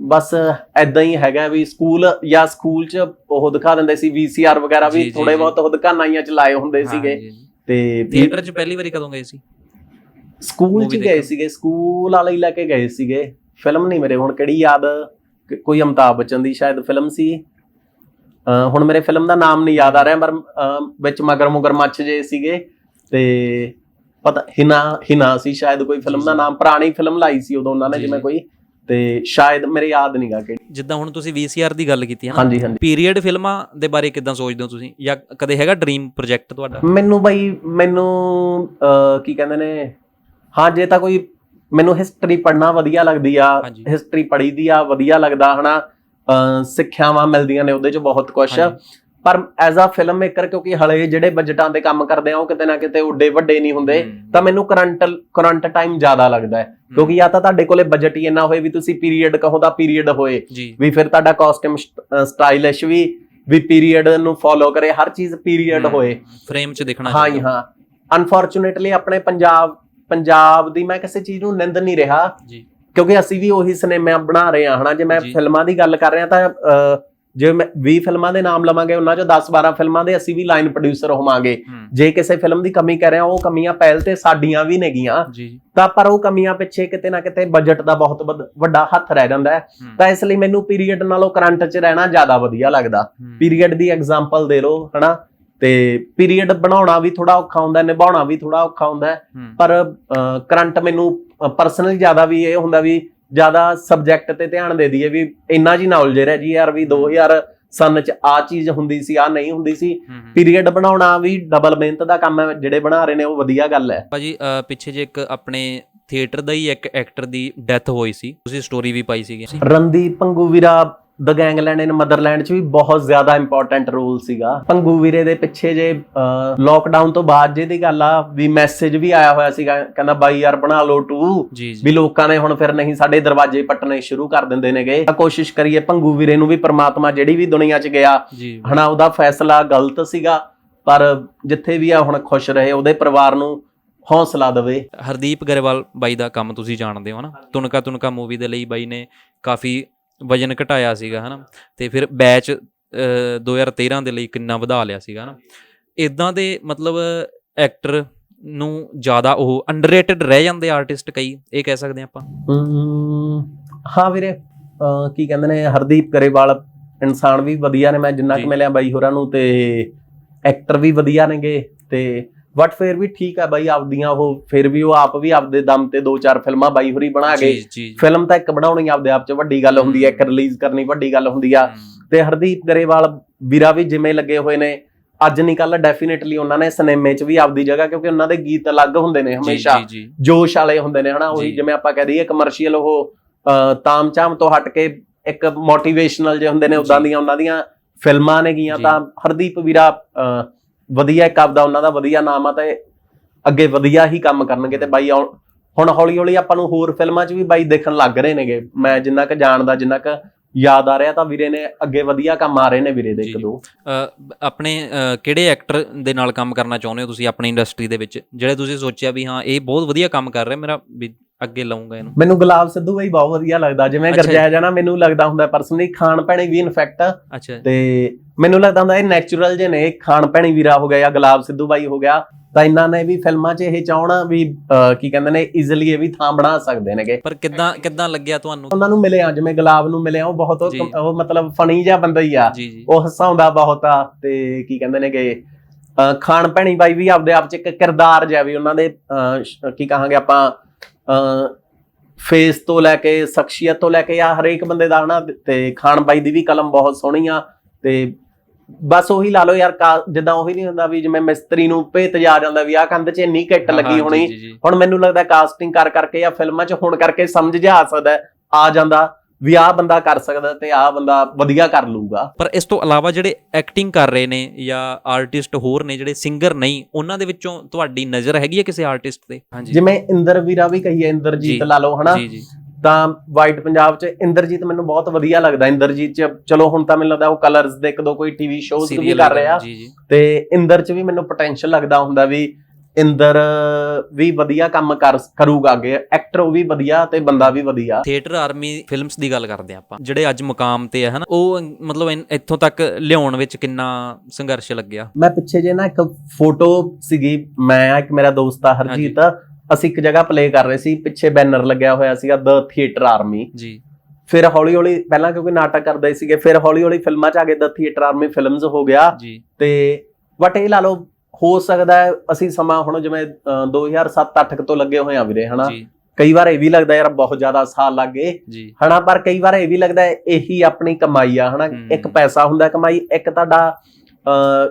ਬਸ ਐਦਾਂ ਹੀ ਹੈਗਾ ਵੀ ਸਕੂਲ ਜਾਂ ਸਕੂਲ 'ਚ ਉਹ ਦਿਖਾ ਦਿੰਦੇ ਸੀ VCR ਵਗੈਰਾ ਜੀ, ਵੀ ਜੀ, ਥੋੜੇ ਜੀ। ਬਹੁਤ ਉਹ ਦੁਕਾਨਾਂਆਂ 'ਚ ਲਾਏ ਹੁੰਦੇ ਸੀਗੇ। ਤੇ ਥੀਏਟਰ 'ਚ ਪਹਿਲੀ ਵਾਰੀ ਕਦੋਂ ਗਏ ਸੀ ਸਕੂਲ 'ਚ movie ਗਏ ਦੇਖਣ। ਸੀਗੇ ਸਕੂਲ ਵਾਲੇ ਹੀ ਲੈ ਕੇ ਗਏ ਸੀਗੇ ਫਿਲਮ ਨਹੀਂ ਮੇਰੇ ਹੁਣ ਕਿਹੜੀ ਯਾਦ ਕਿ- ਕੋਈ ਅਮਤਾਬ ਬੱਚਨ ਦੀ ਸ਼ਾਇਦ ਫਿਲਮ ਸੀ ਅਹ ਹੁਣ ਮੇਰੇ ਫਿਲਮ ਦਾ ਨਾਮ ਨਹੀਂ ਯਾਦ ਆ ਰਿਹਾ ਪਰ ਅਹ ਵਿੱਚ ਮਗਰ ਮੁਗਰ ਮੱਛ ਜੇ ਸੀਗੇ ਤੇ ਪਤਾ ਹਿਨਾ ਹਿਨਾ ਸੀ ਸ਼ਾਇਦ ਕੋਈ ਫਿਲਮ ਦਾ ਜੀ। ਨਾਮ ਪੁਰਾਣੀ ਫਿਲਮ ਲਾਈ ਸੀ ਉਦੋਂ ਉਹਨਾਂ ਨੇ ਜੀ, ਜਿਵੇਂ ਜੀ। ਕੋਈ ਤੇ ਸ਼ਾਇਦ ਮੇਰੇ ਯਾਦ ਨਹੀਂਗਾ ਕਿ ਜਿੱਦਾਂ ਹੁਣ ਤੁਸੀਂ VCR ਦੀ ਗੱਲ ਕੀਤੀ ਹੈ ਨਾ ਹਾਂਜੀ ਹਾਂਜੀ। ਪੀਰੀਅਡ ਫਿਲਮਾਂ ਦੇ ਬਾਰੇ ਕਿਦਾਂ ਸੋਚਦੇ ਹੋ ਤੁਸੀਂ? ਜਾਂ ਕਦੇ ਹੈਗਾ ਡ੍ਰੀਮ ਪ੍ਰੋਜੈਕਟ ਤੁਹਾਡਾ? ਮੈਨੂੰ ਬਈ ਮੈਨੂੰ ਕੀ ਕਹਿੰਦੇ ਨੇ ਹਾਂ ਜੇ ਤਾਂ ਕੋਈ ਮੈਨੂੰ ਹਿਸਟਰੀ ਪੜ੍ਹਨਾ ਵਧੀਆ ਲੱਗਦੀ ਆ। ਹਿਸਟਰੀ ਪੜ੍ਹੀ ਦੀ ਆ ਵਧੀਆ ਲੱਗਦਾ ਹਨਾ ਸਿੱਖਿਆਵਾਂ ਮਿਲਦੀਆਂ ਨੇ ਉਹਦੇ ਚ ਬਹੁਤ ਕੁਝ। ਪਰ ਐਜ਼ ਅ ਫਿਲਮ ਮੇਕਰ ਕਿਉਂਕਿ ਹਲੇ ਜਿਹੜੇ ਬਜਟਾਂ ਤੇ ਕੰਮ ਕਰਦੇ ਆ ਉਹ ਕਿਤੇ ਨਾ ਕਿਤੇ ਉੱਡੇ ਵੱਡੇ ਨਹੀਂ ਹੁੰਦੇ। ਤਾਂ ਮੈਨੂੰ ਕਰੰਟ ਕਰੰਟ ਟਾਈਮ ਜ਼ਿਆਦਾ ਲੱਗਦਾ ਹੈ। ਕਿਉਂਕਿ ਜਾਂ ਤਾਂ ਤੁਹਾਡੇ ਕੋਲੇ ਬਜਟ ਹੀ ਇੰਨਾ ਹੋਏ ਵੀ ਤੁਸੀਂ ਪੀਰੀਅਡ ਕਹੋ ਤਾਂ ਪੀਰੀਅਡ ਹੋਏ। ਵੀ ਫਿਰ ਤੁਹਾਡਾ ਕਾਸਟਿਊਮ ਸਟਾਈਲਿਸ਼ ਵੀ ਵੀ ਪੀਰੀਅਡ ਨੂੰ ਫੋਲੋ ਕਰੇ ਹਰ ਚੀਜ਼ ਪੀਰੀਅਡ ਹੋਏ। ਫਰੇਮ 'ਚ ਦਿਖਣਾ ਹਾਂ ਹਾਂ। ਅਨਫੋਰਚੂਨੇਟਲੀ ਆਪਣੇ ਪੰਜਾਬ ਪੰਜਾਬ ਦੀ ਮੈਂ ਕਿਸੇ ਚੀਜ਼ ਨੂੰ ਨਿੰਦ ਨਹੀਂ ਰਿਹਾ। ਜੀ। ਕਿਉਂਕਿ ਅਸੀਂ ਵੀ ਉਹੀ ਸਿਨੇਮਾ ਬਣਾ ਰਹੇ ਹਾਂ ਹਨਾ। ਜੇ ਮੈਂ। ਫਿਲਮਾਂ ਦੀ ਗੱਲ ਕਰ ਰਿਹਾ ਤਾਂ ਜੇ ਮੈਂ 20 ਫਿਲਮਾਂ ਦੇ ਨਾਮ ਲਵਾਂਗੇ ਉਹਨਾਂ ਚੋਂ 10 12 ਫਿਲਮਾਂ ਦੇ ਅਸੀਂ ਵੀ ਲਾਈਨ ਪ੍ਰੋਡਿਊਸਰ ਹੋਵਾਂਗੇ। ਜੇ ਕਿਸੇ ਫਿਲਮ ਦੀ ਕਮੀ ਕਰ ਰਿਹਾ ਉਹ ਕਮੀਆਂ ਪਹਿਲ ਤੇ ਸਾਡੀਆਂ ਵੀ ਨੇਗੀਆਂ। ਤਾਂ ਪਰ ਉਹ ਕਮੀਆਂ ਪਿੱਛੇ ਕਿਤੇ ਨਾ ਕਿਤੇ ਬਜਟ ਦਾ ਬਹੁਤ ਵੱਡ- ਹੱਥ ਰਹਿ ਜਾਂਦਾ ਹੈ। ਤਾਂ ਇਸ ਲਈ ਮੈਨੂੰ ਪੀਰੀਅਡ ਨਾਲੋਂ ਕਰੰਟ 'ਚ ਰਹਿਣਾ ਜ਼ਿਆਦਾ ਵਧੀਆ ਲੱਗਦਾ। ਪੀਰੀਅਡ ਦੀ ਐਗਜ਼ਾਮਪਲ ਦੇ ਲਓ ਹਨਾ? ਤੇ ਪੀਰੀਅਡ ਬਣਾਉਣਾ ਵੀ ਥੋੜਾ ਔਖਾ ਹੁੰਦਾ ਨਿਭਾਉਣਾ ਵੀ ਥੋੜਾ ਔਖਾ ਹੁੰਦਾ ਪਰ ਕਰੰਟ ਮੈਨੂੰ ਪਰਸਨਲੀ ਜ਼ਿਆਦਾ ਵੀ ਇਹ ਹੁੰਦਾ ਵੀ ਜ਼ਿਆਦਾ ਸਬਜੈਕਟ ਤੇ ਧਿਆਨ ਦੇ ਦਈਏ ਵੀ ਇੰਨਾ ਜੀ ਨੌਲੇਜ ਰਹਿ ਜੀ ਯਾਰ ਵੀ 2000 ਸਨ ਚ ਆ ਚੀਜ਼ ਹੁੰਦੀ ਸੀ ਆ ਨਹੀਂ ਹੁੰਦੀ ਸੀ। ਪੀਰੀਅਡ ਬਣਾਉਣਾ ਵੀ ਡਬਲ ਮਿਹਨਤ ਦਾ ਕੰਮ ਹੈ ਜਿਹੜੇ ਬਣਾ ਰਹੇ ਨੇ ਉਹ ਵਧੀਆ ਗੱਲ ਹੈ। ਭਾਜੀ ਪਿੱਛੇ ਜੇ ਇੱਕ ਆਪਣੇ ਥੀਏਟਰ ਦਾ ਹੀ ਇੱਕ ਐਕਟਰ ਦੀ ਡੈਥ ਹੋਈ ਸੀ ਤੁਸੀਂ ਸਟੋਰੀ ਵੀ ਪਾਈ ਸੀਗੀ। Randeep Pangu Veera the gangland in motherland ਚ ਵੀ ਬਹੁਤ ਜ਼ਿਆਦਾ ਇੰਪੋਰਟੈਂਟ ਰੋਲ ਸੀਗਾ। ਪੰਗੂ ਵੀਰੇ ਦੇ ਪਿੱਛੇ ਜੇ ਲੋਕਡਾਊਨ ਤੋਂ ਬਾਅਦ ਜੇ ਦੀ ਗੱਲ ਆ ਵੀ ਮੈਸੇਜ ਵੀ ਆਇਆ ਹੋਇਆ ਸੀਗਾ ਕਹਿੰਦਾ ਬਾਈ ਯਾਰ ਬਣਾ ਲਓ ਟੂ ਵੀ ਲੋਕਾਂ ਨੇ ਹੁਣ ਫਿਰ ਨਹੀਂ ਸਾਡੇ ਦਰਵਾਜ਼ੇ ਪੱਟਣੇ ਸ਼ੁਰੂ ਕਰ ਦਿੰਦੇ ਨੇਗੇ। ਕੋਸ਼ਿਸ਼ ਕਰੀਏ ਪੰਗੂ ਵੀਰੇ ਨੂੰ ਵੀ ਪ੍ਰਮਾਤਮਾ ਜਿਹੜੀ ਵੀ ਦੁਨੀਆ 'ਚ ਗਿਆ ਹਨਾ ਉਹਦਾ ਫੈਸਲਾ ਗਲਤ ਸੀਗਾ ਪਰ ਜਿੱਥੇ ਵੀ ਆ ਹੁਣ ਖੁਸ਼ ਰਹੇ ਉਹਦੇ ਪਰਿਵਾਰ ਨੂੰ ਹੌਸਲਾ ਦੇਵੇ। ਹਰਦੀਪ ਗਰੇਵਾਲ ਬਾਈ ਦਾ ਕੰਮ ਤੁਸੀਂ ਜਾਣਦੇ ਹੋ ਨਾ? ਤੁਨਕਾ ਤੁਨਕਾ ਮੂਵੀ ਦੇ ਲਈ ਬਾਈ ਨੇ ਕਾਫੀ ਵਜਨ ਘਟਾਇਆ ਸੀਗਾ ਹਨਾ? ਤੇ ਫਿਰ ਬੈਚ 2013 ਦੇ ਲਈ ਕਿੰਨਾ ਵਧਾ ਲਿਆ ਸੀਗਾ ਹਨਾ? ਇਦਾਂ ਦੇ ਮਤਲਬ ਐਕਟਰ ਨੂੰ ਜ਼ਿਆਦਾ ਉਹ ਅੰਡਰਰੇਟਡ ਰਹਿ ਜਾਂਦੇ ਆਰਟਿਸਟ ਕਈ ਇਹ ਕਹਿ ਸਕਦੇ ਆਪਾਂ? ਹਾਂ ਵੀਰੇ ਕੀ ਕਹਿੰਦੇ ਨੇ ਹਰਦੀਪ ਗਰੇਵਾਲ ਇਨਸਾਨ ਵੀ ਵਧੀਆ ਨੇ ਮੈਂ ਜਿੰਨਾ। ਕਿ ਮਿਲਿਆ ਬਾਈ ਹੋਰਾਂ ਨੂੰ ਤੇ ਐਕਟਰ ਵੀ ਵਧੀਆ ਨੇਗੇ ਤੇ ਬਟ ਫਿਰ ਵੀ ਠੀਕ ਆ ਬਾਈ ਆਪਦੀਆਂ ਉਹ ਫਿਰ ਵੀ ਉਹ ਆਪ ਵੀ ਆਪਦੇ ਦਮ ਤੇ ਦੋ ਚਾਰ ਫਿਲਮਾਂ ਬਾਈ ਹੋਰੀ ਬਣਾ ਗਏ ਫਿਲਮ ਤਾਂ ਇੱਕ ਬਣਾਉਣੀ ਆਪਦੇ ਆਪ ਚ ਵੱਡੀ ਗੱਲ ਹੁੰਦੀ ਹੈ ਇੱਕ ਰਿਲੀਜ਼ ਕਰਨੀ ਵੱਡੀ ਗੱਲ ਹੁੰਦੀ ਆ ਤੇ ਹਰਦੀਪ ਗਰੇਵਾਲ ਵੀਰਾ ਵੀ ਜਿਵੇਂ ਲੱਗੇ ਹੋਏ ਨੇ ਅੱਜ ਨਹੀਂ ਕੱਲ ਡੈਫੀਨਿਟਲੀ ਉਹਨਾਂ ਨੇ ਸਿਨੇਮੇ 'ਚ ਵੀ ਆਪਦੀ ਜਗ੍ਹਾ ਕਿਉਂਕਿ ਉਹਨਾਂ ਦੇ ਗੀਤ ਅਲੱਗ ਹੁੰਦੇ ਨੇ ਹਮੇਸ਼ਾ ਜੋਸ਼ ਵਾਲੇ ਹੁੰਦੇ ਨੇ ਹਨਾ ਉਹੀ। ਜਿਵੇਂ ਆਪਾਂ ਕਹਿ ਦਈਏ ਕਮਰਸ਼ੀਅਲ ਉਹ ਅਹ, ਤਾਮਝਾਮ ਤੋਂ ਹਟ ਕੇ ਇੱਕ ਮੋਟੀਵੇਸ਼ਨਲ ਜੇ ਹੁੰਦੇ ਨੇ ਉਦਾਂ। ਦੀਆਂ ਉਹਨਾਂ ਦੀਆਂ ਫਿਲਮਾਂ ਨੇਗੀਆਂ ਜੀ। ਤਾਂ ਹਰਦੀਪ ਵੀਰਾ ਵਧੀਆ ਇੱਕ ਆਪਦਾ ਉਹਨਾਂ ਦਾ ਵਧੀਆ ਨਾਮ ਆ ਤੇ ਅੱਗੇ ਵਧੀਆ ਹੀ ਕੰਮ ਕਰਨਗੇ ਤੇ ਬਾਈ ਹੁਣ ਹੌਲੀ ਹੌਲੀ ਆਪਾਂ ਨੂੰ ਹੋਰ ਫਿਲਮਾਂ 'ਚ ਵੀ ਬਾਈ ਦੇਖਣ ਲੱਗ ਰਹੇ ਨੇਗੇ। ਮੈਂ ਜਿੰਨਾ ਕੁ ਜਾਣਦਾ ਜਿੰਨਾ ਕੁ ਯਾਦ ਆ ਰਿਹਾ ਤਾਂ ਵੀਰੇ ਨੇ ਅੱਗੇ ਵਧੀਆ ਕੰਮ ਆ ਰਹੇ ਨੇ ਵੀਰੇ ਦੇ ਇੱਕ। ਦੋ। ਆਪਣੇ ਕਿਹੜੇ ਐਕਟਰ ਦੇ ਨਾਲ ਕੰਮ ਕਰਨਾ ਚਾਹੁੰਦੇ ਹੋ ਤੁਸੀਂ ਆਪਣੀ ਇੰਡਸਟਰੀ ਦੇ ਵਿੱਚ? ਜਿਹੜੇ ਤੁਸੀਂ ਸੋਚਿਆ ਵੀ ਹਾਂ ਇਹ ਬਹੁਤ ਵਧੀਆ ਕੰਮ ਕਰ ਰਿਹਾ ਮੇਰਾ ਅੱਗੇ ਲਾਉਂਗਾ ਇਹਨੂੰ। ਮੈਨੂੰ ਗੁਲਾਬ ਸਿੱਧੂ ਬਾਈ ਬਹੁਤ ਵਧੀਆ ਲੱਗਦਾ। ਜਿਵੇਂ ਅੱਛਾ ਜੀ। ਗਰਜੈਜ ਆ ਨਾ ਮੈਨੂੰ ਲੱਗਦਾ ਹੁੰਦਾ ਪਰਸਨਲੀ ਖਾਣ ਪੈਣੀ ਵੀ ਇਨਫੈਕਟ ਅੱਛਾ ਤੇ ਮੈਨੂੰ ਲੱਗਦਾ ਹੁੰਦਾ ਇਹ ਨੈਚੁਰਲ ਜੇ ਨੇ ਖਾਣ ਪੈਣੀ ਵੀਰਾ ਹੋ ਗਿਆ ਜਾਂ ਗੁਲਾਬ ਸਿੱਧੂ ਬਾਈ ਹੋ ਗਿਆ ਤਾਂ ਇਹਨਾਂ ਨੇ ਵੀ ਫਿਲਮਾਂ 'ਚ ਇਹ ਚਾਹਣਾ ਵੀ ਅਹ, ਕੀ ਕਹਿੰਦੇ ਨੇ ਈਜ਼ੀਲੀ ਇਹ ਵੀ ਥਾਂ ਬਣਾ ਸਕਦੇ ਨੇਗੇ। ਪਰ ਕਿੱਦਾਂ ਕਿੱਦਾਂ ਲੱਗਿਆ ਤੁਹਾਨੂੰ? ਉਹਨਾਂ ਨੂੰ ਮਿਲਿਆ ਜਿਵੇਂ ਗੁਲਾਬ ਨੂੰ ਮਿਲਿਆ ਉਹ ਬਹੁਤ ਉਹ ਜੀ। ਉਹ ਮਤਲਬ ਫਨੀ ਜਿਹਾ ਬੰਦਾ ਹੀ ਆ। ਜੀ ਜੀ। ਉਹ ਹਸਾਉਂਦਾ ਬਹੁਤ ਆ ਤੇ ਕੀ ਕਹਿੰਦੇ ਨੇਗੇ ਅਹ, ਖਾਣ ਪੈਣੀ ਬਾਈ ਵੀ ਆਪਦੇ ਆਪ 'ਚ ਇੱਕ ਕਿਰਦਾਰ ਜਿਹਾ ਵੀ ਉਹਨਾਂ ਦੇ ਅਹ, ਸ਼- ਕੀ ਕਹਾਂਗੇ ਆਪਾਂ ਫੇਸ ਤੋਂ ਲੈ ਕੇ ਸ਼ਖਸੀਅਤ ਤੋਂ ਲੈ ਕੇ ਆ ਹਰੇਕ ਬੰਦੇ ਦਾ ਹਨਾ ਤੇ ਖਾਣ ਬਾਈ ਦੀ ਵੀ ਕਲਮ ਬਹੁਤ ਸੋਹਣੀ ਆ ਤੇ ਬਸ ਉਹੀ ਲਾ ਲਓ ਯਾਰ ਜਿੱਦਾਂ ਉਹੀ ਨਹੀਂ ਹੁੰਦਾ ਵੀ ਜਿਵੇਂ ਮਿਸਤਰੀ ਨੂੰ ਭੇਤ ਜਾ ਜਾਂਦਾ ਵੀ ਆਹ ਕੰਧ 'ਚ ਇੰਨੀ ਕਿੱਟ ਲੱਗੀ ਹੋਣੀ। ਹੁਣ ਮੈਨੂੰ ਲੱਗਦਾ ਕਾਸਟਿੰਗ ਕਰ ਕਰਕੇ ਜਾਂ ਫਿਲਮਾਂ 'ਚ ਹੁਣ ਕਰਕੇ ਸਮਝ ਜਾ ਆ ਸਕਦਾ ਆ ਜਾਂਦਾ ਵੀ ਆਹ ਬੰਦਾ ਕਰ ਸਕਦਾ ਤੇ ਆਹ ਬੰਦਾ ਵਧੀਆ ਕਰ ਲੂਗਾ ਪਰ ਇਸ ਤੋਂ ਇਲਾਵਾ ਜਿਹੜੇ ਐਕਟਿੰਗ ਕਰ ਰਹੇ ਨੇ ਜਾਂ ਆਰਟਿਸਟ ਹੋਰ ਨੇ ਜਿਹੜੇ ਸਿੰਗਰ ਨਹੀਂ ਉਹਨਾਂ ਦੇ ਵਿੱਚੋਂ ਤੁਹਾਡੀ ਨਜ਼ਰ ਹੈਗੀ ਹੈ ਕਿਸੇ ਆਰਟਿਸਟ ਤੇ? ਹਾਂਜੀ। ਜਿਵੇਂ ਇੰਦਰ ਵੀਰਾ ਵੀ ਕਹੀਏ ਇੰਦਰਜੀਤ। ਲਾ ਲਓ ਹਨਾ? ਜੀ ਜੀ। ਤਾਂ ਵਾਈਟ ਪੰਜਾਬ 'ਚ ਇੰਦਰਜੀਤ ਮੈਨੂੰ ਬਹੁਤ ਵਧੀਆ ਲੱਗਦਾ। ਇੰਦਰਜੀਤ 'ਚ ਚਲੋ ਹੁਣ ਤਾਂ ਮੈਨੂੰ ਲੱਗਦਾ ਉਹ ਕਲਰਸ ਦੇ ਇੱਕ ਦੋ ਕੋਈ ਟੀਵੀ ਸ਼ੋਜ਼ ਵੀ ਕਰ ਰਿਹਾ। ਤੇ ਇੰਦਰ 'ਚ ਵੀ ਮੈਨੂੰ ਪੋਟੈਂਸ਼ੀਅਲ ਲੱਗਦਾ ਹੁੰਦਾ ਵੀ ਇੰਦਰ ਵੀ ਵਧੀਆ ਕੰਮ ਕਰ ਕਰੂਗਾ ਅੱਗੇ ਐਕਟਰ ਉਹ ਵੀ ਵਧੀਆ ਤੇ ਬੰਦਾ ਵੀ ਵਧੀਆ। ਥੀਏਟਰ ਆਰਮੀ ਫਿਲਮਸ ਦੀ ਗੱਲ ਕਰਦੇ ਹਾਂ ਆਪਾਂ ਜਿਹੜੇ ਅੱਜ ਮੁਕਾਮ ਤੇ ਆ ਹਨਾ ਉਹ ਮਤਲਬ ਇੱਥੋਂ ਤੱਕ ਲਿਆਉਣ ਵਿੱਚ ਕਿੰਨਾ ਸੰਘਰਸ਼ ਲੱਗਿਆ? ਮੈਂ ਪਿੱਛੇ ਜੇ ਨਾ ਇੱਕ ਫੋਟੋ ਸੀਗੀ ਮੈਂ ਇੱਕ ਮੇਰਾ ਦੋਸਤ ਆ ਹਰਜੀਤ। ਅਸੀਂ ਇੱਕ ਜਗ੍ਹਾ ਪਲੇ ਕਰ ਰਹੇ ਸੀ ਪਿੱਛੇ ਬੈਨਰ ਲੱਗਿਆ ਹੋਇਆ ਸੀਗਾ ਦ ਥੀਏਟਰ ਆਰਮੀ ਜੀ। ਫਿਰ ਹੌਲੀ ਹੌਲੀ ਪਹਿਲਾਂ ਕਿਉਂਕਿ ਨਾਟਕ ਕਰਦੇ ਸੀਗੇ ਫਿਰ ਹੌਲੀ ਹੌਲੀ ਫਿਲਮਾਂ 'ਚ ਆ ਗਏ ਦ ਥੀਏਟਰ ਆਰਮੀ ਫਿਲਮਸ ਹੋ ਗਿਆ। ਜੀ। ਤੇ ਬਟ ਇਹ ਲਾ ਲਓ ਹੋ ਸਕਦਾ ਹੈ ਅਸੀਂ ਸਮਾਂ ਹੁਣ ਜਿਵੇਂ 2007-8 ਤੋਂ ਲੱਗੇ ਹੋਏ ਆ ਵੀਰੇ ਹਨਾ? ਕਈ ਵਾਰ ਇਹ ਵੀ ਲੱਗਦਾ ਯਾਰ ਬਹੁਤ ਜ਼ਿਆਦਾ ਸਾਲ ਲੱਗ ਗਏ। ਹਨਾ ਪਰ ਕਈ ਵਾਰ ਇਹ ਵੀ ਲੱਗਦਾ ਹੈ ਇਹੀ ਆਪਣੀ ਕਮਾਈ ਆ ਹਨਾ। ਇੱਕ ਪੈਸਾ ਹੁੰਦਾ ਕਮਾਈ ਇੱਕ ਤੁਹਾਡਾ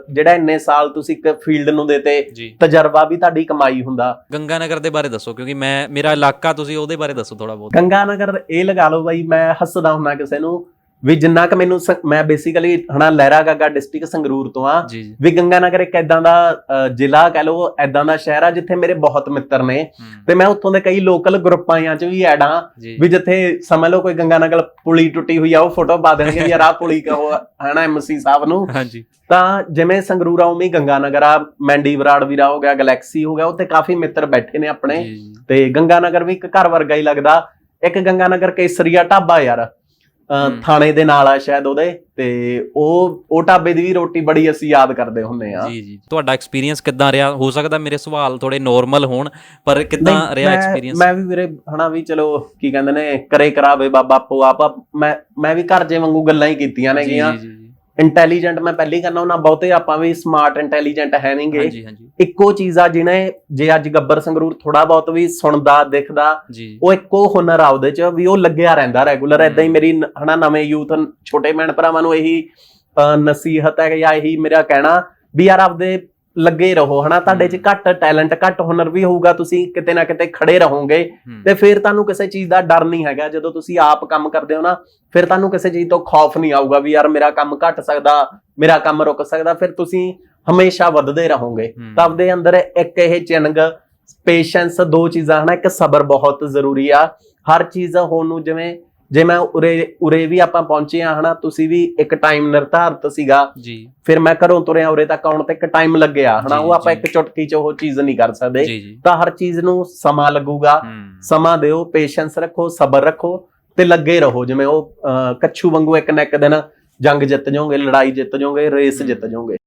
ਜਿਹੜਾ ਇੰਨੇ ਸਾਲ ਤੁਸੀਂ ਇੱਕ ਫੀਲਡ ਨੂੰ ਦੇਤੇ ਤਜਰਬਾ ਵੀ ਤੁਹਾਡੀ ਕਮਾਈ ਹੁੰਦਾ। ਗੰਗਾ ਨਗਰ ਦੇ ਬਾਰੇ ਦੱਸੋ ਕਿਉਂਕਿ ਮੈਂ ਮੇਰਾ ਇਲਾਕਾ ਤੁਸੀਂ ਉਹਦੇ ਬਾਰੇ ਦੱਸੋ ਥੋੜਾ ਬਹੁਤ। ਗੰਗਾ ਨਗਰ ਇਹ ਲਗਾ ਲਓ ਬਾਈ ਮੈਂ ਹੱਸਦਾ ਹੁੰਦਾ ਕਿਸੇ ਨੂੰ ਵੀ ਜਿੰਨਾ ਕ ਮੈਨੂੰ ਮੈਂ ਬੇਸਿਕਲੀ ਹਨਾ ਲਹਿਰਾ ਗਾਗਾ ਡਿਸਟ੍ਰਿਕਟ ਸੰਗਰੂਰ ਤੋਂ ਆ। ਵੀ ਗੰਗਾ ਨਗਰ ਇੱਕ ਐਦਾਂ ਦਾ ਜ਼ਿਲ੍ਹਾ ਕਹ ਲਓ ਐਦਾਂ ਦਾ ਸ਼ਹਿਰ ਆ ਜਿੱਥੇ ਮੇਰੇ ਬਹੁਤ ਮਿੱਤਰ ਨੇ। ਤੇ ਮੈਂ ਉੱਥੋਂ ਦੇ ਕਈ ਲੋਕਲ ਗਰੁੱਪਾਂ ਚ ਵੀ ਐਡ ਵੀ ਜਿੱਥੇ ਸਮਝ ਲਓ ਕੋਈ ਗੰਗਾ ਨਗਰ ਪੁਲੀ ਟੁੱਟੀ ਹੋਈ ਆ ਉਹ ਫੋਟੋ ਪਾ ਦੇਣਗੇ ਵੀ ਯਾਰ ਆਹ ਪੁਲੀ ਕਹੋ ਹਨਾ ਐਮਸੀ ਸਾਹਿਬ ਨੂੰ। ਹਾਂਜੀ। ਤਾਂ ਜਿਵੇਂ ਸੰਗਰੂਰ ਆ ਉਵੇਂ ਹੀ ਗੰਗਾ ਨਗਰ ਆ ਮੈਂਡੀ ਬਰਾੜ ਵੀਰਾ ਹੋ ਗਿਆ ਗੈਲੈਕਸੀ ਹੋ ਗਿਆ ਉੱਥੇ ਕਾਫੀ ਮਿੱਤਰ ਬੈਠੇ ਨੇ ਆਪਣੇ। ਤੇ ਗੰਗਾ ਨਗਰ ਵੀ ਇੱਕ ਘਰ ਵਰਗਾ ਹੀ ਲੱਗਦਾ। ਇੱਕ ਗੰਗਾ ਨਗਰ ਕੇਸਰੀਆ ਢਾਬਾ ਯਾਰ। ਥਾਣੇ ਦੇ ਨਾਲ ਆ ਸ਼ਾਇਦ ਉਹਦੇ ਤੇ ਉਹ ਉਹ ਢਾਬੇ ਦੀ ਵੀ ਰੋਟੀ ਬੜੀ ਅਸੀਂ ਯਾਦ ਕਰਦੇ ਹੁੰਨੇ ਆ। ਜੀ ਜੀ। ਤੁਹਾਡਾ ਐਕਸਪੀਰੀਅੰਸ ਕਿੱਦਾਂ ਰਿਹਾ? ਹੋ ਸਕਦਾ ਮੇਰੇ ਸਵਾਲ ਥੋੜੇ ਨੋਰਮਲ ਹੋਣ ਪਰ ਕਿੱਦਾਂ ਰਿਹਾ ਐਕਸਪੀਰੀਅੰਸ ਮੈਂ ਵੀ ਵੀਰੇ ਹਨਾ ਵੀ ਚਲੋ ਕੀ ਕਹਿੰਦੇ ਨੇ ਕਰੇ ਕਰਾਵੇ ਬਾਬਾ ਆਪੋ ਆਪ। ਮੈਂ ਮੈਂ ਵੀ ਘਰ ਜੇ ਵਾਂਗੂ ਗੱਲਾਂ ਹੀ ਕੀਤੀਆਂ ਨੇ ਗੀਆਂ ਇੰਟੈਲੀਜੈਂਟ ਮੈਂ ਪਹਿਲੀ ਕਰਨਾ ਉਹਨਾਂ ਬਹੁਤੇ ਆਪਾਂ ਵੀ ਸਮਾਰਟ ਇੰਟੈਲੀਜੈਂਟ ਹੈ ਨਹੀਂਗੇ ਹਾਂਜੀ ਹਾਂਜੀ। ਇੱਕੋ ਚੀਜ਼ ਆ ਜਿਹਨੇ ਜੇ ਅੱਜ ਗੱਬਰ ਸੰਗਰੂਰ ਥੋੜਾ ਬਹੁਤ ਵੀ ਸੁਣਦਾ ਦਿਖਦਾ ਜੀ। ਉਹ ਇੱਕੋ ਹੁਨਰ ਆ ਉਹਦੇ ਚ ਵੀ ਉਹ ਲੱਗਿਆ ਰਹਿੰਦਾ ਰੈਗੂਲਰ। ਐਦਾਂ ਹੀ ਮੇਰੀ ਨ- ਹਨਾ ਨਵੇਂ ਯੂਥ ਛੋਟੇ ਭੈਣ ਭਰਾਵਾਂ ਨੂੰ ਇਹੀ ਅਹ, ਨਸੀਹਤ ਹੈ ਜਾਂ ਇਹੀ ਮੇਰਾ ਕਹਿਣਾ ਵੀ ਯਾਰ ਆਪਦੇ ਲੱਗੇ ਰਹੋ ਹਨਾ? ਤੁਹਾਡੇ ਚ। ਘੱਟ ਟੈਲੈਂਟ ਘੱਟ ਹੁਨਰ ਵੀ ਹੋਊਗਾ ਤੁਸੀਂ ਕਿਤੇ ਨਾ ਕਿਤੇ ਖੜੇ ਰਹੋਗੇ। ਤੇ ਫਿਰ ਤੁਹਾਨੂੰ ਕਿਸੇ ਚੀਜ਼ ਦਾ ਡਰ ਨਹੀਂ ਹੈਗਾ। ਜਦੋਂ ਤੁਸੀਂ ਆਪ ਕੰਮ ਕਰਦੇ ਹੋ ਨਾ ਫਿਰ ਤੁਹਾਨੂੰ ਕਿਸੇ ਚੀਜ਼ ਤੋਂ ਖੌਫ ਨਹੀਂ ਆਊਗਾ ਵੀ ਯਾਰ ਮੇਰਾ ਕੰਮ ਘਟ ਸਕਦਾ ਮੇਰਾ ਕੰਮ ਰੁਕ ਸਕਦਾ। ਫਿਰ ਤੁਸੀਂ ਹਮੇਸ਼ਾ ਵੱਧਦੇ ਰਹੋਗੇ। ਤਾਂ ਆਪਦੇ ਅੰਦਰ ਇੱਕ ਇਹ ਚਿੰਗ ਪੇਸ਼ੈਂਸ ਦੋ ਚੀਜ਼ਾਂ ਹਨਾ? ਇੱਕ ਸਬਰ ਬਹੁਤ ਜ਼ਰੂਰੀ ਆ। ਹਰ ਚੀਜ਼ ਹੋਣ ਨੂੰ ਜਿਵੇਂ ਜੇ ਮੈਂ ਉਰੇ ਉਰੇ ਵੀ ਆਪਾਂ ਪਹੁੰਚੇ ਆ ਹਨਾ ਤੁਸੀਂ ਵੀ ਇੱਕ ਟਾਈਮ ਨਿਰਧਾਰਤ ਸੀਗਾ। ਜੀ। ਫਿਰ ਮੈਂ ਘਰੋਂ ਤੁਰਿਆ ਉਰੇ ਤੱਕ ਆਉਣ ਤੇ ਇੱਕ ਟਾਈਮ ਲੱਗਿਆ ਹਨਾ ਉਹ ਆਪਾਂ। ਇੱਕ ਚੁਟਕੀ ਚ ਉਹ ਚੀਜ਼ ਨਹੀਂ ਕਰ ਸਕਦੇ। ਤਾਂ ਹਰ ਚੀਜ਼ ਨੂੰ ਸਮਾਂ ਲੱਗੂਗਾ। ਸਮਾਂ ਦਿਓ ਪੇਸ਼ੈਂਸ ਰੱਖੋ ਸਬਰ ਰੱਖੋ ਤੇ ਲੱਗੇ ਰਹੋ। ਜਿਵੇਂ ਉਹ ਕੱਛੂ ਵਾਂਗੂ ਇੱਕ ਨਾ ਇੱਕ ਦਿਨ ਜੰਗ ਜਿੱਤ ਜਾਓਗੇ ਲੜਾਈ ਜਿੱਤ ਜਾਓਗੇ ਰੇਸ। ਜਿੱਤ ਜਾਓਗੇ।